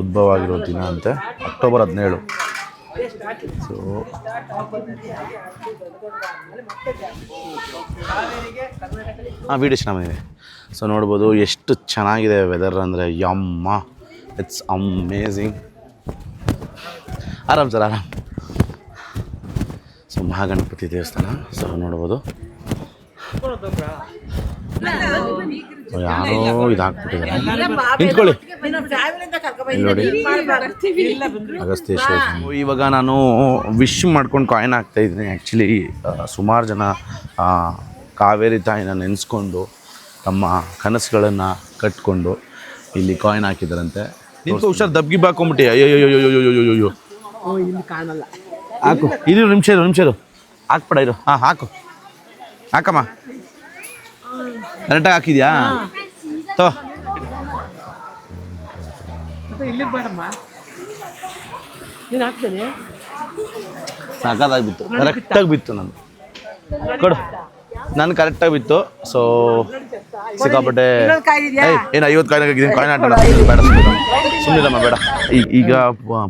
ಉದ್ಭವ ಆಗಿರೋ ದಿನ ಅಂತ. ಅಕ್ಟೋಬರ್ ಹದಿನೇಳು. ಸೊ ಹಾಂ ವೀಡಿಯೋ ಚೆನ್ನಾಗಿದೆ ಸೊ ನೋಡ್ಬೋದು ಎಷ್ಟು ಚೆನ್ನಾಗಿದೆ ವೆದರ್ ಅಂದರೆ ಯಮ್ಮ. ಇಟ್ಸ್ ಅಮೇಝಿಂಗ್ ಆರಾಮ್ ಸರ್ ಆರಾಮ್. ಸೊ ಮಹಾಗಣಪತಿ ದೇವಸ್ಥಾನ. ಸೊ ನೋಡ್ಬೋದು. ಯಾರೋ ಇದಾಕ್ಬಿಟ್ಟಿದ್ದಾರೆ ನಿಂತ್ಕೊಳ್ಳಿ. ನೋಡಿ. ಅಗಸ್ತೇಶ್ವರ. ಇವಾಗ ನಾನು ವಿಶ್ ಮಾಡ್ಕೊಂಡು ಕಾಯಿನ್ ಆಗ್ತಾ ಇದ್ದೀನಿ. ಆ್ಯಕ್ಚುಲಿ ಸುಮಾರು ಜನ ಕಾವೇರಿ ತಾಯಿನ ನೆನೆಸ್ಕೊಂಡು ತಮ್ಮ ಕನಸುಗಳನ್ನು ಕಟ್ಕೊಂಡು ಇಲ್ಲಿ ಕಾಯಿನ್ ಹಾಕಿದಾರಂತೆ. ನಿಂತು ಹುಷಾರು ದಬ್ಗಿ ಬಾಕೊಂಬಿಟ್ಟಿ ಕಾಣಲ್ಲ ಹಾಕು ಇದು ನಿಮಿಷ ಇರು ನಿಮಿಷ ಇರು ಹಾಕ್ಬೇಡ ಇರು ಹಾಂ ಹಾಕು ಹಾಕಮ್ಮ. ಕರೆಕ್ಟಾಗಿ ಹಾಕಿದ್ಯಾ? ತೋ. ಸಾಕಾಗಿ ಬಿತ್ತು. ಕರೆಕ್ಟಾಗಿ ಬಿತ್ತು ನಾನು ಕೊಡು. ನಾನು ಕರೆಕ್ಟಾಗಿ ಬಿತ್ತು. ಸೊ ಸಿಕ್ಕಾಪಟ್ಟೆ ಏನು ಐವತ್ತು ಕಾಯಿನ ಹಾಕಿದ್ದೀನಿ ಕಾಯಿನ್ ಆಟ ಬೇಡ ಸುಮ್ಮನೆ ಬೇಡ. ಈಗ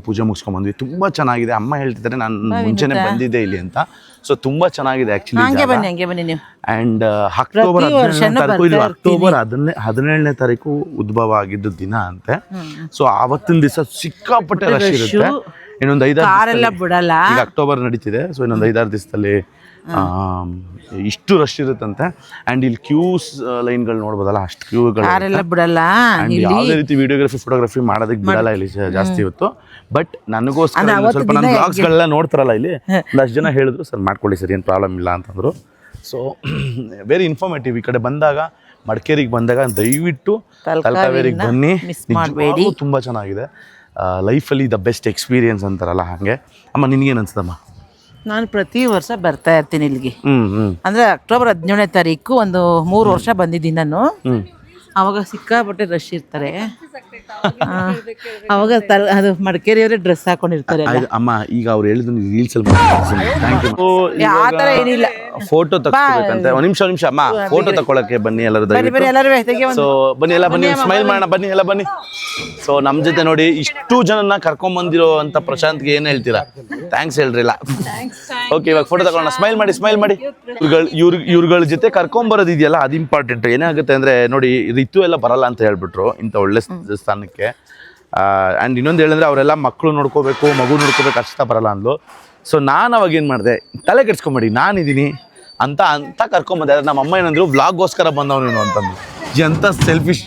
ಪೂಜೆ ಮುಗಿಸ್ಕೊಂಬಂದ್ವಿ ತುಂಬ ಚೆನ್ನಾಗಿದೆ. ಅಮ್ಮ ಹೇಳ್ತಿದ್ದಾರೆ ನಾನು ಮುಂಚೆನೆ ಬಂದಿದ್ದೆ ಇಲ್ಲಿ ಅಂತ. ಸೊ ತುಂಬ ಚೆನ್ನಾಗಿದೆ ಆ್ಯಕ್ಚುಲಿ ಆ್ಯಂಡ್ ಅಕ್ಟೋಬರ್ ಹದಿನೇಳನೇ ತಾರೀಕು ಇದು ಅಕ್ಟೋಬರ್ ಹದಿನೇ ಹದಿನೇಳನೇ ತಾರೀಕು ಉದ್ಭವ ಆಗಿದ್ದು ದಿನ ಅಂತೆ. ಸೊ ಆವತ್ತಿನ ದಿವಸ ಸಿಕ್ಕಾಪಟ್ಟೆ ರಶ್ ಇರುತ್ತೆ. ಇನ್ನೊಂದು ಐದಾರು ಬಿಡಲ್ಲ. ಈಗ ಅಕ್ಟೋಬರ್ ನಡೀತಿದೆ. ಸೊ ಇನ್ನೊಂದು ಐದಾರು ದಿವಸದಲ್ಲಿ ಇಷ್ಟು ರಶ್ ಇರುತ್ತಂತೆ. ಅಂಡ್ ಇಲ್ಲಿ ಕ್ಯೂಸ್ ಲೈನ್ಗಳು ನೋಡ್ಬೋದಲ್ಲ ಅಷ್ಟು ಕ್ಯೂಗಳು ಬಿಡಲ್ಲ? ಯಾವುದೇ ರೀತಿ ವಿಡಿಯೋಗ್ರಫಿ ಫೋಟೋಗ್ರಫಿ ಮಾಡೋದಕ್ಕೆ ಬಿಡಲ್ಲ ಇಲ್ಲಿ ಜಾಸ್ತಿ ಇವತ್ತು ಬಟ್ ನನಗೋಸ್ಕರ ಸ್ವಲ್ಪ ನನ್ನ ಬ್ಲಾಗ್ಸ್ಗಳೆಲ್ಲ ನೋಡ್ತಾರಲ್ಲ ಇಲ್ಲಿ ಒಂದಷ್ಟು ಜನ ಹೇಳಿದ್ರು ಸರ್ ಮಾಡ್ಕೊಳ್ಳಿ ಸರ್ ಏನು ಪ್ರಾಬ್ಲಮ್ ಇಲ್ಲ ಅಂತಂದ್ರು. ಸೊ ವೆರಿ ಇನ್ಫಾರ್ಮೇಟಿವ್ ಈ ಕಡೆ ಬಂದಾಗ ಮಡಿಕೇರಿಗೆ ಬಂದಾಗ ದಯವಿಟ್ಟು ತಲಕಾವೇರಿಗೆ ಬನ್ನಿ. ತುಂಬ ಚೆನ್ನಾಗಿದೆ. ಲೈಫಲ್ಲಿ ದ ಬೆಸ್ಟ್ ಎಕ್ಸ್ಪೀರಿಯನ್ಸ್ ಅಂತಾರಲ್ಲ ಹಾಗೆ. ಅಮ್ಮ ನಿನಗೇನು ಅನ್ಸುತ್ತಮ್ಮ? ನಾನು ಪ್ರತಿ ವರ್ಷ ಬರ್ತಾ ಇರ್ತೀನಿ ಇಲ್ಲಿಗೆ. ಅಂದ್ರೆ ಅಕ್ಟೋಬರ್ ಹದಿನೇಳನೇ ತಾರೀಕು ಒಂದು ಮೂರು ವರ್ಷ ಬಂದಿದ್ದೀನಿ ನಾನು. ಅವಾಗ ಸಿಕ್ಕಾಪಟ್ಟೆ ರಶ್ ಇರ್ತಾರೆ. ಅವಾಗ ತಲ್ ಅದು ಮಡಿಕೇರಿಯವರೇ ಡ್ರೆಸ್ ಹಾಕೊಂಡಿರ್ತಾರೆ ಆಯ್ತು ಅಮ್ಮ ಈಗ ಅವ್ರು ಹೇಳಿದ್ರು ರೀಲ್ಸ್ ಅಲ್ಲಿ ಆ ಥರ ಏನಿಲ್ಲ. ಫೋಟೋ ತಗೋಬೇಕಂತೆ ಒಂದ್ ನಿಮಿಷ ಒಂದ್ ನಿಮಿಷ ಅಮ್ಮ ಫೋಟೋ ತಗೊಳಕ್ಕೆ ಬನ್ನಿ ಎಲ್ಲರೂ ಬನ್ನಿ ಬನ್ನಿ ಎಲ್ಲರೂ ತೆಗಿ ಸೊ ಬನ್ನಿ ಎಲ್ಲ ಬನ್ನಿ ಸ್ಮೈಲ್ ಮಾಡೋಣ ಬನ್ನಿ ಎಲ್ಲ ಬನ್ನಿ. ಸೊ ನಮ್ ಜೊತೆ ನೋಡಿ ಇಷ್ಟು ಜನನ್ನ ಕರ್ಕೊಂಡ್ ಬಂದಿರೋ ಅಂತ ಪ್ರಶಾಂತ್ಗೆ ಏನ್ ಹೇಳ್ತೀರಾ? ಥ್ಯಾಂಕ್ಸ್ ಹೇಳ್ರಿಲ್ಲ ಓಕೆ ಇವಾಗ ಫೋಟೋ ತಗೊಳ್ಳೋಣ ಸ್ಮೈಲ್ ಮಾಡಿ ಸ್ಮೈಲ್ ಮಾಡಿ. ಇವ್ರುಗಳ ಇವ್ರ ಇವ್ರುಗಳ ಜೊತೆ ಕರ್ಕೊಂಡ್ ಬರೋದಿದೆಯಲ್ಲ ಅದು ಇಂಪಾರ್ಟೆಂಟ್ ಏನಾಗುತ್ತೆ ಅಂದ್ರೆ ನೋಡಿ ರಿತು ಎಲ್ಲ ಬರಲ್ಲ ಅಂತ ಹೇಳ್ಬಿಟ್ರು ಇಂಥ ಒಳ್ಳೆ ಸ್ಥಾನಕ್ಕೆ. ಆ್ಯಂಡ್ ಇನ್ನೊಂದು ಹೇಳಿದ್ರೆ ಅವರೆಲ್ಲ ಮಕ್ಕಳು ನೋಡ್ಕೋಬೇಕು ಮಗು ನೋಡ್ಕೋಬೇಕು ಅಷ್ಟ ಬರಲ್ಲ ಅಂದ್ಲು. ಸೊ ನಾನು ಅವಾಗ ಏನು ಮಾಡಿದೆ ತಲೆ ಕೆಡ್ಸ್ಕೊಂಬಿಡಿ ನಾನಿದ್ದೀನಿ ಅಂತ ಅಂತ ಕರ್ಕೊಂಬಂದೆ. ಅದ್ರ ನಮ್ಮ ಅಮ್ಮ ಏನಂದ್ರು ವ್ಲಾಗ್ಗೋಸ್ಕರ ಬಂದವನು ಅಂತಂದು ಎಂತ ಸೆಲ್ಫಿಶ್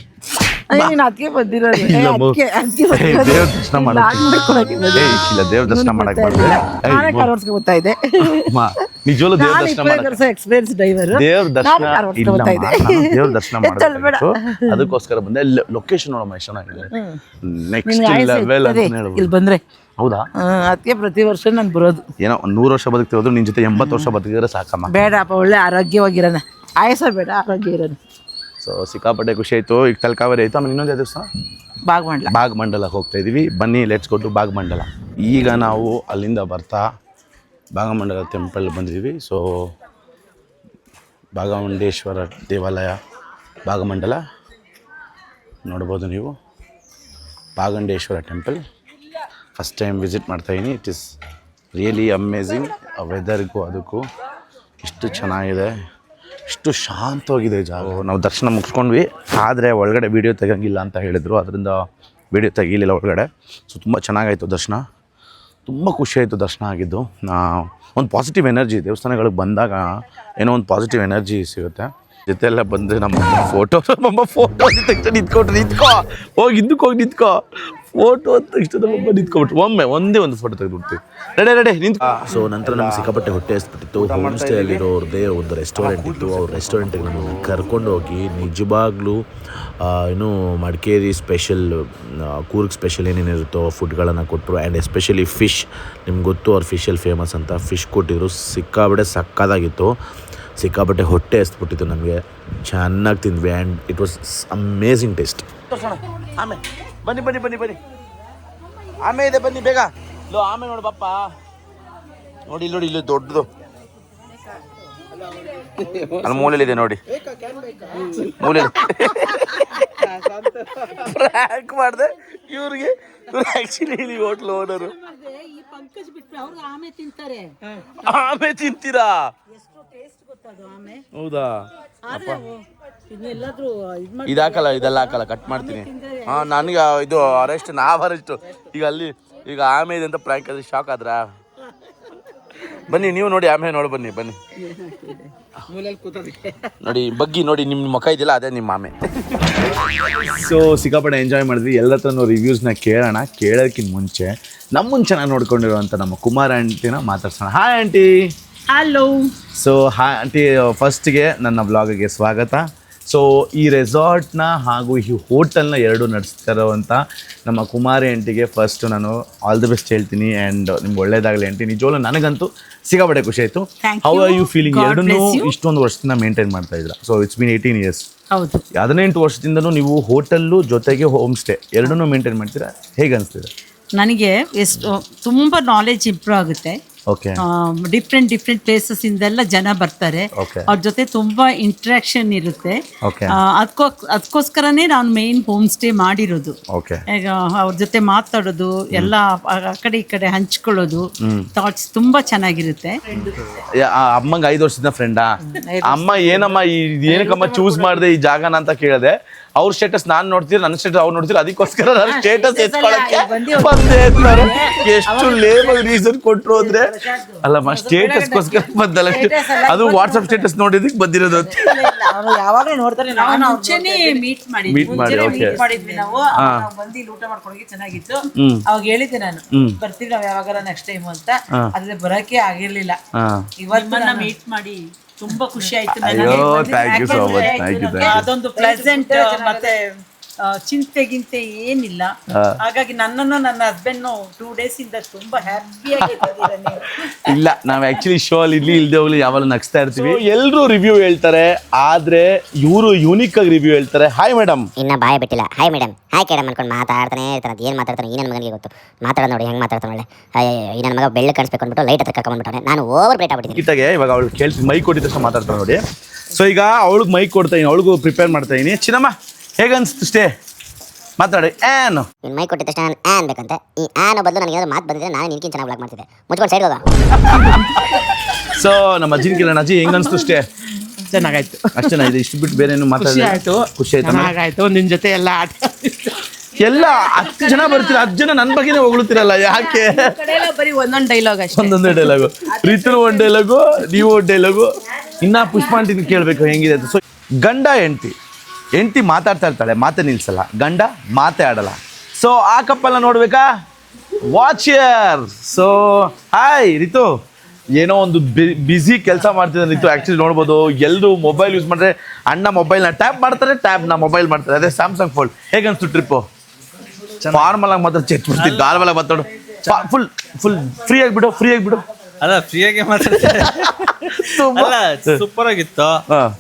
ಅದಕ್ಕೆ ಬಂದಿರೋದು. ದೇವ್ರ ದರ್ಶನ ಮಾಡಕ್ಕೆ. ಇಲ್ಲ ದೇವ್ರ ದರ್ಶನ ಮಾಡಕ್ ಬಂದೆ ಏ, ನಾನೇ ಮಗು. ಕಾರ್ ಓಡಿಸ್ಕೊ ಬರ್ತಾ ಇದ್ದೆ. ಅಮ್ಮ, ನಿಜವಾಗ್ಲೂ ದೇವ್ರ ದರ್ಶನ ಎಕ್ಸ್ಪೀರಿಯನ್ಸ್ ಡ್ರೈವರ್ ದೇವ್ರ ದರ್ಶನ ಇಲ್ಲ ದೇವ್ರ ದರ್ಶನ. ಮಾಡಬೇಕು. ಅದಕ್ಕೋಸ್ಕರ ಬಂದೆ. ಲೊಕೇಶನ್ ನೋಡಮ್ಮ ಎಷ್ಟು ಚೆನ್ನಾಗಿದೆ. ನೆಕ್ಸ್ಟ್ ಲೆವೆಲ್ ಅಂತ ಇಲ್ಲಿ ಬಂದ್ರೆ. ಹೌದಾ? ಅದಕ್ಕೆ ಪ್ರತಿ ವರ್ಷ ನಾನು ಬರೋದು. ಏನೋ ನೂರು ವರ್ಷ ಬದುಕ್ತಿರೋದು ನಿನ್ ಜೊತೆ ಎಂಬತ್ತು ವರ್ಷ ಬದುಕಿದ್ರೆ ಸಾಕಮ್ಮ. ಬೇಡಪ್ಪ ಒಳ್ಳೆ ಆರೋಗ್ಯವಾಗಿರೋಣ. ಆಯಸ ಬೇಡ ಆರೋಗ್ಯ ಇರೋಣ ಸೊ ಸಿಕ್ಕಾಪಟ್ಟೆ ಖುಷಿ ಆಯ್ತು. ಈಗ ತಲಕಾವೇರಿ ಆಯ್ತು? ಆಮೇಲೆ ಇನ್ನೊಂದು ದಿವಸ ಬಾಗ್ಮಂಡ್ಲ. ಭಾಗಮಂಡಲ ಹೋಗ್ತಾ ಇದೀವಿ. ಬನ್ನಿ ಲೆಟ್ಸ್ ಕೊಟ್ಟು ಭಾಗಮಂಡಲ ಈಗ ನಾವು ಅಲ್ಲಿಂದ ಬರ್ತಾ ಭಾಗಮಂಡಲ ಟೆಂಪಲ್ ಬಂದಿದ್ದೀವಿ ಸೊ ಭಾಗಮಂಡೇಶ್ವರ ದೇವಾಲಯ ಭಾಗಮಂಡಲ ನೋಡ್ಬೋದು ನೀವು. Bhagandeshwara temple first time visit ಮಾಡ್ತಾಯಿದ್ದೀನಿ ಇಟ್ ಇಸ್ ರಿಯಲಿ ಅಮೇಝಿಂಗ್ ಆ ವೆದರ್ಗೂ ಅದಕ್ಕೂ ಇಷ್ಟು ಚೆನ್ನಾಗಿದೆ. ಇಷ್ಟು ಶಾಂತವಾಗಿದೆ ಜಾಗ. ನಾವು ದರ್ಶನ ಮುಗಿಸ್ಕೊಂಡ್ವಿ. ಆದರೆ ಒಳಗಡೆ ವೀಡಿಯೋ ತೆಗಂಗಿಲ್ಲ ಅಂತ ಹೇಳಿದರು. ಅದರಿಂದ ವೀಡಿಯೋ ತೆಗೀಲಿಲ್ಲ ಒಳಗಡೆ. ಸೊ ತುಂಬ ಚೆನ್ನಾಗಾಯಿತು ದರ್ಶನ. ತುಂಬ ಖುಷಿಯಾಯಿತು ಆಯಿತು ದರ್ಶನ ಆಗಿದ್ದು. ಒಂದು ಪಾಸಿಟಿವ್ ಎನರ್ಜಿ ದೇವಸ್ಥಾನಗಳಿಗೆ ಬಂದಾಗ ಏನೋ ಒಂದು ಪಾಸಿಟಿವ್ ಎನರ್ಜಿ ಸಿಗುತ್ತೆ. ಜೊತೆ ಎಲ್ಲ ಬಂದು ನಮ್ಮ ಫೋಟೋ ನಮ್ಮ ಫೋಟೋ ಅಂದ ತಕ್ಷಣ ನಿಂತ್ಕೊಟ್ರೆ ನಿಂತ್ಕೋ. ಹೋಗಿ ಹಿಂದಕ್ಕೆ ಹೋಗಿ ನಿಂತ್ಕೋ. ಫೋಟೋ ಅಂತ ತಕ್ಷಣ ನಮ್ಮಮ್ಮ ನಿಂತ್ಕೊಬಿಟ್ರು ಒಮ್ಮೆ ಒಂದೇ ಒಂದು ಫೋಟೋ ತೆಗೆದುಬಿಡ್ತೀವಿ. ರೆಡೆ ರೆಡೆ ನಿಂತ್ ಸೊ ನಂತರ ನಮ್ಮ ಸಿಕ್ಕಾಪಟ್ಟೆ ಹೊಟ್ಟೆ ಹಸ್ಬಿಟ್ಟಿತ್ತು ಹೋಮ್ ಸ್ಟೇಯಲ್ಲಿರೋರ್ದೇ ಒಂದು ರೆಸ್ಟೋರೆಂಟ್ ಇತ್ತು. ಅವ್ರ ರೆಸ್ಟೋರೆಂಟಿಗೆ ನಮ್ಮನ್ನು ಕರ್ಕೊಂಡು ಹೋಗಿ ನಿಜವಾಗ್ಲೂ ಏನು ಮಡಿಕೇರಿ ಸ್ಪೆಷಲ್ ಕೂರ್ಗ್ ಸ್ಪೆಷಲ್ ಏನೇನಿರುತ್ತೋ ಫುಡ್ಗಳನ್ನು ಕೊಟ್ಟರು ಆ್ಯಂಡ್ ಎಸ್ಪೆಷಲಿ ಫಿಶ್ ನಿಮ್ಗೆ ಗೊತ್ತು ಅವ್ರು ಫಿಶಲ್ಲಿ ಫೇಮಸ್ ಅಂತ. ಫಿಶ್ ಕೊಟ್ಟಿದ್ರು ಸಿಕ್ಕಾಬಿಟ್ಟೆ ಸಕ್ಕದಾಗಿತ್ತು. ಸಿಕ್ಕಾಬಿಟ್ಟೆ ಹೊಟ್ಟೆ ಎಸ್ಬಿಟ್ಟಿತ್ತು ನಮಗೆ. ಚೆನ್ನಾಗಿ ತಿಂದ್ವಿ and it was amazing taste ಆಮೆ. ಬನ್ನಿ ಬನ್ನಿ ಬನ್ನಿ ಬನ್ನಿ. ಆಮೆ ಇದೆ, ಬನ್ನಿ ಬೇಗ. ಲೋ, ಆಮೆ ನೋಡು, ಬಪ್ಪ. ನೋಡಿ, ಇಲ್ಲಿ ನೋಡಿ, ಇಲ್ಲಿ ದೊಡ್ಡದು. ಅಲ್ಲಿ ಮೂಲೆಯಲ್ಲಿದೆ ನೋಡಿ. ಮೂಲೆ ಫ್ರ್ಯಾಂಕ್ ಮಾಡಿದೆ. ಇವ್ರಿಗೆ ಇವ್ರು ಆ್ಯಕ್ಚುಲಿ ಇಲ್ಲಿ ಹೋಟ್ಲ್ ಓನರು ಆಮೆ ತಿಂತಾರೆ? ಹೌದಾ? ಅಪ್ಪ. ಇದು ಇದಾಕಲ್ಲ, ಇದೆಲ್ಲ ಹಾಕಲ್ಲ ಕಟ್ ಮಾಡ್ತೀನಿ. ಹಾ, ನನಗೆ ಇದು ಅರೆಸ್ಟ್ ನಾವ್ ಅರೆಸ್ಟ್ ಈಗ ಅಲ್ಲಿ, ಈಗ ಆಮೆ ಇದೆ ಅಂತ ಪ್ರ್ಯಾಂಕ್ ಅಲ್ಲಿ ಶಾಕ್ ಆದ್ರ? ಬನ್ನಿ ನೀವು ನೋಡಿ ಆಮೇಲೆ ನೋಡಿ ಬನ್ನಿ ಬನ್ನಿ. ನೋಡಿ ಬಗ್ಗಿ ನೋಡಿ ನಿಮ್ಮ ಮುಖ ಇದೆಯಲ್ಲ ಅದೇ ನಿಮ್ಮ ಆಮೆ ಸೊ ಸಿಕ್ಕಾಪಟ್ಟೆ ಎಂಜಾಯ್ ಮಾಡಿದ್ವಿ. ಎಲ್ಲ ಹತ್ರನೂ ರಿವ್ಯೂಸ್ನ ಕೇಳೋಣ ಕೇಳೋದಕ್ಕಿಂತ ಮುಂಚೆ ನಮ್ಮ ಮುಂಚೆ ನಾನು ನೋಡ್ಕೊಂಡಿರುವಂಥ ನಮ್ಮ ಕುಮಾರ್ ಆಂಟಿನ ಮಾತಾಡ್ಸೋಣ. Hi aunty. ಹಲೋ ಸೊ ಹಾ ಆಂಟಿ ಫಸ್ಟ್ಗೆ ನನ್ನ ಬ್ಲಾಗಿಗೆ ಸ್ವಾಗತ. ಸೊ ಈ ರೆಸಾರ್ಟ್ನ ಹಾಗೂ ಈ ಹೋಟೆಲ್ನ ಎರಡು ನಡೆಸ್ತಾ ಇರೋವಂಥ ನಮ್ಮ ಕುಮಾರಿ ಆಂಟಿಗೆ ಫಸ್ಟ್ ನಾನು ಆಲ್ ದಿ ಬೆಸ್ಟ್ ಹೇಳ್ತೀನಿ ಆ್ಯಂಡ್ ನಿಮ್ಗೆ ಒಳ್ಳೇದಾಗಲಿ ಆಂಟಿ ನಿಜವಲ್ಲ ನನಗಂತೂ ಸಿಕ್ಕಾಪಟ್ಟೆ ಖುಷಿ ಆಯಿತು. ಹೌ. ಆರ್ ಯು ಫೀಲಿಂಗ್ ಎರಡನ್ನೂ. ಇಷ್ಟೊಂದು ವರ್ಷದಿಂದ ಮೇಂಟೈನ್ ಮಾಡ್ತಾ ಇದ್ದೀರಾ. So it's been eighteen years ಹೌದು. ಹದಿನೆಂಟು ವರ್ಷದಿಂದನೂ ನೀವು ಹೋಟೆಲ್ಲು ಜೊತೆಗೆ ಹೋಮ್ ಸ್ಟೇ ಎರಡನ್ನೂ ಮೇಂಟೈನ್ ಮಾಡ್ತೀರಾ? ಹೇಗೆ ಅನಿಸ್ತಿದೆ? ನನಗೆ ಎಷ್ಟು ತುಂಬ ನಾಲೆಜ್ ಇಂಪ್ರೂವ್ ಆಗುತ್ತೆ. ಓಕೆ ಡಿಫ್ರೆಂಟ್ ಡಿಫ್ರೆಂಟ್ ಪ್ಲೇಸಸ್ ಇಂದೆಲ್ಲ ಜನ ಬರ್ತಾರೆ. Okay. ಅವ್ರ ಜೊತೆ ತುಂಬಾ ಇಂಟ್ರಾಕ್ಷನ್ ಇರುತ್ತೆ. ಅದಕ್ಕೋ ಅದಕ್ಕೋಸ್ಕರನೇ ನಾನು ಮೇನ್ ಹೋಮ್ ಸ್ಟೇ ಮಾಡಿರೋದು. ಓಕೆ ಈಗ ಅವ್ರ ಜೊತೆ ಮಾತಾಡೋದು ಎಲ್ಲ ಆ ಆ ಕಡೆ ಈ ಕಡೆ ಹಂಚ್ಕೊಳ್ಳೋದು ಥಾಟ್ಸ್ ತುಂಬಾ ಚೆನ್ನಾಗಿರುತ್ತೆ. ಅಮ್ಮಂಗೆ ಐದು ವರ್ಷದಿಂದ ಫ್ರೆಂಡಾ ಅಮ್ಮ ಏನಮ್ಮ ಈ ಏನಕ್ಕಮ್ಮ ಚೂಸ್ ಮಾಡಿದೆ ಈ ಜಾಗನ ಅಂತ ಕೇಳಿದೆ. ಅವ್ರ ಸ್ಟೇಟಸ್ ನಾನ್ ನೋಡ್ತೀರ ನನ್ನ ಸ್ಟೇಟಸ್ ಅವ್ರು ನೋಡ್ತೀರ ಅದಕ್ಕೋಸ್ಕರ ನನ್ನ ಸ್ಟೇಟಸ್ ಎತ್ಕೊಳಕ್ಕೆ ಬಂದೇ ಇರ್ತಾರೆ ಎಷ್ಟು ಲೇಬಲ್ ರೀಸನ್ ಕೊಟ್ರು ಅಂದ್ರೆ ಅಲ್ಲಮ್ಮ ಸ್ಟೇಟಸ್ಗೋಸ್ಕರ ಬಂದಲ್ಲ. ಅದು ವಾಟ್ಸಪ್ ಸ್ಟೇಟಸ್ ನೋಡಿದಕ್ಕೆ ಬಂದಿರೋದು ಅಂತ. ಅವರು ಯಾವಾಗಲೂ ನೋಡ್ತಾರೆ ನಾವು ನಾನು ಅವ್ರ ಮುಂಚೆನೇ ಮೀಟ್ ಮಾಡಿ Meet ಮಾಡಿ. ಮಾಡಿದ್ವಿ ನಾವು. ಬಂದಿ ಇಲ್ಲಿ ಊಟ ಮಾಡ್ಕೊಂಡೋಗಿ ಚೆನ್ನಾಗಿತ್ತು. ಅವಾಗ ಹೇಳಿದ್ದೆ ನಾನು ಬರ್ತೀವಿ ನಾವ್ ಯಾವಾಗ ನೆಕ್ಸ್ಟ್ ಟೈಮ್ ಅಂತ. ಆದ್ರೆ ಬರಕ್ಕೆ ಆಗಿರ್ಲಿಲ್ಲ. ಇವತ್ತು ಮೀಟ್ ಮಾಡಿ. ತುಂಬಾ ಖುಷಿ ಆಯ್ತು ಅಯ್ಯೋ thank you so much thank you ಅದೊಂದು ಪ್ಲೆಸೆಂಟ್ ಮತ್ತೆ ಚಿಂತೆ ಗಿಂತೆ ಏನಿಲ್ಲ. ಹಾಗಾಗಿ ನನ್ನನ್ನು ನನ್ನ ಹಸ್ಬೆಂಡ್ ಟೂ ಡೇಸ್ ಇಂದ ತುಂಬಾ ಹ್ಯಾಪಿಯಾಗಿ ಇಲ್ಲ ನಾವು ಆಕ್ಚುಲಿ ಶೋ ಅಲ್ಲಿ ಇಲ್ಲಿ ಇಲ್ದೇ ಹೋಗ್ಲಿ ಯಾವಾಗ ನಗ್ಸ್ತಾ ಇರ್ತೀವಿ. ಎಲ್ಲರೂ ರಿವ್ಯೂ ಹೇಳ್ತಾರೆ ಆದ್ರೆ ಇವರು ಯೂನಿಕ್ ಆಗಿ ರಿವ್ಯೂ ಹೇಳ್ತಾರೆ. ಹಾಯ್ ಮೇಡಮ್ ಇನ್ನ ಬಾಯ ಬಿಟ್ಟಿಲ್ಲ. ಹಾಯ್ ಮೇಡಮ್ ಹಾಯ್ ಕೇಡಮ್ ಅನ್ಕೊಂಡು ಮಾತಾಡ್ತಾನೆ ಇರ್ತಾನೆ. ಏನ್ ಮಾತಾಡ್ತಾನೆ? ಈ ನನ್ನ ಮಗನಿಗೆ ಗೊತ್ತು. ಮಾತಾಡ ನೋಡಿ ಹೆಂಗ್ ಮಾತಾಡ್ತಾನೆ ಒಳ್ಳೆ. ಈ ನನ್ನ ಮಗ ಬೆಳ್ಳಿ ಕಾಣಿಸ್ಬೇಕು ಅಂದ್ಬಿಟ್ಟು ಲೈಟ್ ಹತ್ರ ಕರ್ಕೊಂಡ್ಬಿಟ್ಟಾನೆ. ನಾನು ಓವರ್ ಬ್ರೇಟ್ ಆಗ್ಬಿಟ್ಟಿದ್ದೀನಿ. ಗೀತಾಗೆ ಇವಾಗ ಅವಳು ಕೇಳ್ತೀನಿ. ಮೈ ಕೊಟ್ಟಿದ್ದಷ್ಟು ಮಾತಾಡ್ತಾನೆ ನೋಡಿ. ಸೊ ಈಗ ಅವಳಿಗೆ ಮೈ ಕೊಡ್ತಾ ಇದೀನಿ. ಅವಳಿಗೂ ಪ್ರಿಪೇರ್ ಮಾಡ್ತಾ ಇದೀನಿ. ಚಿನ್ನಮ್ಮ ಹೇಗೆ ಅನ್ಸ್ತು ಸ್ಟೇ ಮಾತಾಡಿ. ಏನು ನಿನ್ ಮೈ ಕೊಟ್ಟಿದ ತಕ್ಷಣ ನಾನು ಆನ್ ಬೇಕಂತೆ. ಈ ಆನ್ ಬದಲು ನನಗೆ ಏನಾದ್ರು ಮಾತು ಬಂದಿದ್ರೆ ನಾನು ನಿನ್ಕಿಂತ ಚೆನ್ನಾಗಿ ಬ್ಲಾಕ್ ಮಾಡ್ತಿದ್ದೆ. ಮುಚ್ಕೊಂಡು ಸೈಡ್ ಹೋಗ. ಸೊ ನಮ್ಮ ಅಜ್ಜಿನ ಕಿರಣ ಅಜ್ಜಿ ಹೆಂಗ್ ಅನ್ಸ್ತು ಸ್ಟೇ ಚೆನ್ನಾಗಾಯ್ತು. ಅಷ್ಟೇನಾ ಇದು ಇಷ್ಟು ಬಿಟ್ಟು ಬೇರೆ ಏನು ಖುಷಿ ಮಾತಾಡಿಲ್ಲ ಆಯ್ತು ಖುಷಿ ಆಯ್ತಾ ಚೆನ್ನಾಗಾಯ್ತು. ನಿನ್ ಜೊತೆ ಎಲ್ಲ ಆಟ. ಎಲ್ಲ ಹತ್ತು ಜನ ಬರ್ತೀರ? ಹತ್ತು ಜನ ನನ್ನ ಬಗ್ಗೆನೇ ಹೊಗಳ್ತಿರಲ್ಲ ಯಾಕೆ? ಬರೀ ಒಂದೊಂದು ಡೈಲಾಗ್ ಅಷ್ಟೇ. ಒಂದೊಂದೇ ಡೈಲಾಗು ರೀತನು ಒಂದು ಡೈಲಾಗು ನೀವು ಒಂದು ಡೈಲಾಗು ಇನ್ನ ಪುಷ್ಪಾಂಟಿನ ಕೇಳಬೇಕು ಹೆಂಗಿದೆ ಅಂತ. ಸೊ ಗಂಡ ಹೆಂಡತಿ. ಹೆಂಡತಿ ಮಾತಾಡ್ತಾ ಇರ್ತಾಳೆ ಮಾತೆ ನಿಲ್ಸಲ್ಲ ಗಂಡ ಮಾತೇ ಆಡಲ್ಲ. ಸೊ ಆ ಕಪ್ಪಲ್ಲ ನೋಡ್ಬೇಕಾ? ವಾಚಿಯರ್ ಸೊ ಹಾಯ್ ರಿತು. ಏನೋ ಒಂದು ಬಿಸಿ ಕೆಲಸ ಮಾಡ್ತಿದ್ದಾನೆ ರಿತು ಆ್ಯಕ್ಚುಲಿ ನೋಡ್ಬೋದು. ಎಲ್ಲರೂ ಮೊಬೈಲ್ ಯೂಸ್ ಮಾಡಿದ್ರೆ ಅಣ್ಣ ಮೊಬೈಲ್ನ ಟ್ಯಾಪ್ ಮಾಡ್ತಾರೆ ಟ್ಯಾಬ್ನ ಮೊಬೈಲ್ ಮಾಡ್ತಾರೆ. ಅದೇ ಸ್ಯಾಮ್ಸಂಗ್ ಫೋಲ್ಡ್ ಹೇಗನ್ಸ್ತು ಟ್ರಿಪ್ಪು ಫಾರ್ಮಲ್ ಆಗಿ ಮಾತ್ರ ಚೆಕ್ ಬಿಡ್ತೀನಿ ಗಾರ್ಮಲ್ ಆಗಿ ಮಾತಾಡು ಫುಲ್ ಫುಲ್ ಫ್ರೀ ಆಗಿಬಿಡು ಫ್ರೀ ಆಗಿಬಿಡು. ಅಲ್ಲ ಫ್ರೀಯಾಗಿ ಮಾತಾಡ್ತಾರೆ ಅಲ್ಲ ಸೂಪರ್ ಆಗಿತ್ತು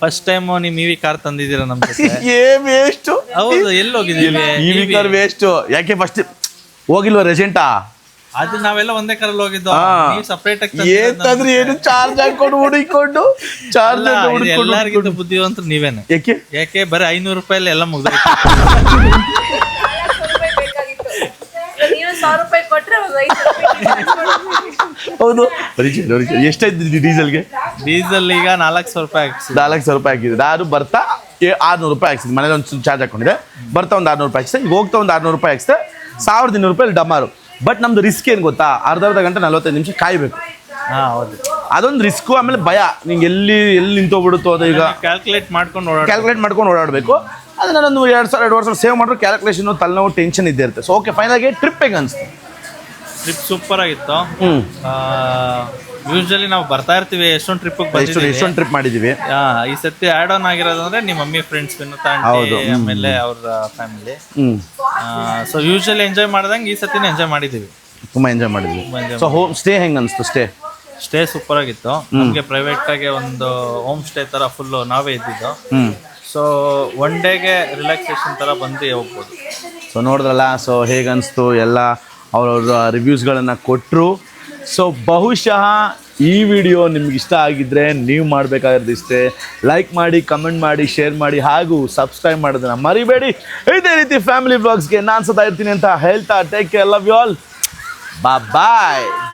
ಫಸ್ಟ್ ಟೈಮ್ ನೀವು ಇವಿ ಕಾರ್ ತಂದಿದ್ದೀರಾ ನಮ್ ಜೊತೆ? [laughs] ಏ ವೇಸ್ಟು ಹೌದು ಎಲ್ಲಿ ಹೋಗಿದ್ದೀವಿ ಈ ಕಾರ್ ವೇಸ್ಟ್ ಯಾಕೆ ಫಸ್ಟ್ ಹೋಗಿಲ್ವಾ ರೆಸೆಂಟಾ ಅದು ನಾವೆಲ್ಲ ಒಂದೇ ಕಾರಲ್ಲಿ ಹೋಗಿದ್ದು. ಸಪರೇಟ್ ಆಗಿ ಏತಂದ್ರೆ ಏನು ಚಾರ್ಜ್ ಹಾಕೊಂಡು ಹುಡುಕಿಕೊಂಡು ಚಾರ್ಜ್ ಎಲ್ಲರಿಗಿಂತ ಬುದ್ಧಿವಂತರು ನೀವೇನೆ. ಯಾಕೆ? ಯಾಕೆ ಬರೀ ಐನೂರು ರೂಪಾಯಲ್ಲಿ ಎಲ್ಲ ಮುಗ್ದೋಯ್ತು. [laughs] ನೀನು ಹೌದು. ಒರಿಜಿನಲ್ ಒರಿಜಿನಲ್ ಎಷ್ಟಾಯ್ತು ಡೀಸೆಲ್ಗೆ? ಡೀಸೆಲ್ ಈಗ ನಾಲ್ಕು ಸಾವಿರ ರೂಪಾಯಿ ಹಾಕ್ಸಿ ನಾಲ್ಕು ಸಾವಿರ ರೂಪಾಯಿ ಹಾಕಿದೆ ನಾನು ಬರ್ತಾ ಏ- ಆರ್ನೂರು ರೂಪಾಯಿ ಹಾಕ್ಸಿದೆ ಮನೇಲಿ ಒಂದು ಚಾರ್ಜ್ ಹಾಕೊಂಡಿದೆ ಬರ್ತಾ ಒಂದು ಆರ್ನೂರು ರೂಪಾಯಿ ಹಾಕ್ಸಿದೆ ಈಗ ಹೋಗ್ತಾ ಒಂದು ಆರ್ನೂರು ರೂಪಾಯಿ ಹಾಕ್ಸಿದೆ ಸಾವಿರದ ಇನ್ನೂರು ರೂಪಾಯಿ ಡಮಾರು ಬಟ್ ನಮ್ದು ರಿಸ್ಕ್ ಏನು ಗೊತ್ತಾ? ಅರ್ಧ ಅರ್ಧ ಗಂಟೆ ನಲ್ವತ್ತೈದು ನಿಮಿಷ ಕಾಯಬೇಕು. ಹಾ ಹೌದು. ಅದೊಂದು ರಿಸ್ಕು ಆಮೇಲೆ ಭಯ. ನಿಂಗೆ ಎಲ್ಲಿ ಎಲ್ಲಿ ನಿಂತೋಗ್ಬಿಡುತ್ತೋ ಅದು ಈಗ. ಕ್ಯಾಲ್ಕುಲೇಟ್ ಮಾಡ್ಕೊಂಡು ಓಡಾಡ ಕ್ಯಾಲ್ಕುಲೇಟ್ ಮಾಡ್ಕೊಂಡು ಓಡಾಡಬೇಕು. ಅದನ್ನ ನಾನೊಂದು ಎರಡು ಸಾವಿರ ಎರಡು ವರ್ಷ ಸೇವ್ ಮಾಡಿದ್ರೆ ಕ್ಯಾಲ್ಕುಲೇಷನ್ ತಲೆನೋವು ಟೆನ್ಷನ್ ಇದ್ದೇ ಇರುತ್ತೆ. ಸೊ ಓಕೆ ಫೈನಲ್ಗೆ ಟ್ರಿಪ್ ಹೇಗೆ ಅನಿಸ್ತು? ಟ್ರಿಪ್ ಸೂಪರ್ ಆಗಿತ್ತು. ಯೂಶಲಿ ನಾವು ಬರ್ತಾ ಇರ್ತೀವಿ ಎಷ್ಟೊಂದು ಟ್ರಿಪ್ ಎಷ್ಟೊಂದು ಟ್ರಿಪ್ ಮಾಡಿದೀವಿ. ಈ ಸತಿ ಆಡ್ ಆನ್ ಆಗಿರೋದು ಅಂದ್ರೆ ನಿಮ್ಮ ಮಮ್ಮಿ ಫ್ರೆಂಡ್ಸ್ ಹೌದು, ಆಮೇಲೆ ಅವ್ರ ಫ್ಯಾಮಿಲಿ ಸೊ ಯೂಶಲಿ ಎಂಜಾಯ್ ಮಾಡ್ದಂಗೆ ಈ ಸತಿನ ಎಂಜಾಯ್ ಮಾಡಿದೀವಿ. ತುಂಬಾ ಎಂಜಾಯ್ ಮಾಡಿದ್ವಿ. enjoy ಸೊ ಹೋಮ್ ಸ್ಟೇ ಹೆಂಗ್ ಅನಿಸ್ತು ಸ್ಟೇ ಸ್ಟೇ ಸೂಪರ್ ಆಗಿತ್ತು. ನಮಗೆ ಪ್ರೈವೇಟ್ ಆಗಿ ಒಂದು ಹೋಮ್ ಸ್ಟೇ ತರ ಫುಲ್ ನಾವೇ ಇದ್ದಿದ್ದು. ಸೊ ಒನ್ ಡೇಗೆ ರಿಲ್ಯಾಕ್ಸೇಷನ್ ತರ ಬಂದು ಹೋಗ್ಬೋದು. ಸೊ ನೋಡಿದ್ರಲ್ಲ ಸೊ ಹೇಗನ್ಸ್ತು ಎಲ್ಲ ಅವ್ರವ್ರ ರಿವ್ಯೂಸ್ಗಳನ್ನು ಕೊಟ್ಟರು ಸೊ ಬಹುಶಃ ಈ ವಿಡಿಯೋ ನಿಮ್ಗೆ ಇಷ್ಟ ಆಗಿದ್ದರೆ ನೀವು ಮಾಡಬೇಕಾಗಿರೋದು ಇಷ್ಟೇ. ಲೈಕ್ ಮಾಡಿ ಕಮೆಂಟ್ ಮಾಡಿ ಶೇರ್ ಮಾಡಿ, ಹಾಗೂ ಸಬ್ಸ್ಕ್ರೈಬ್ ಮಾಡೋದನ್ನ ಮರಿಬೇಡಿ. ಇದೇ ರೀತಿ ಫ್ಯಾಮಿಲಿ ಬ್ಲಾಗ್ಸ್ಗೆ ನಾನು ಸದಾ ಇರ್ತೀನಿ ಅಂತ ಹೇಳ್ತಾ take care love you all bye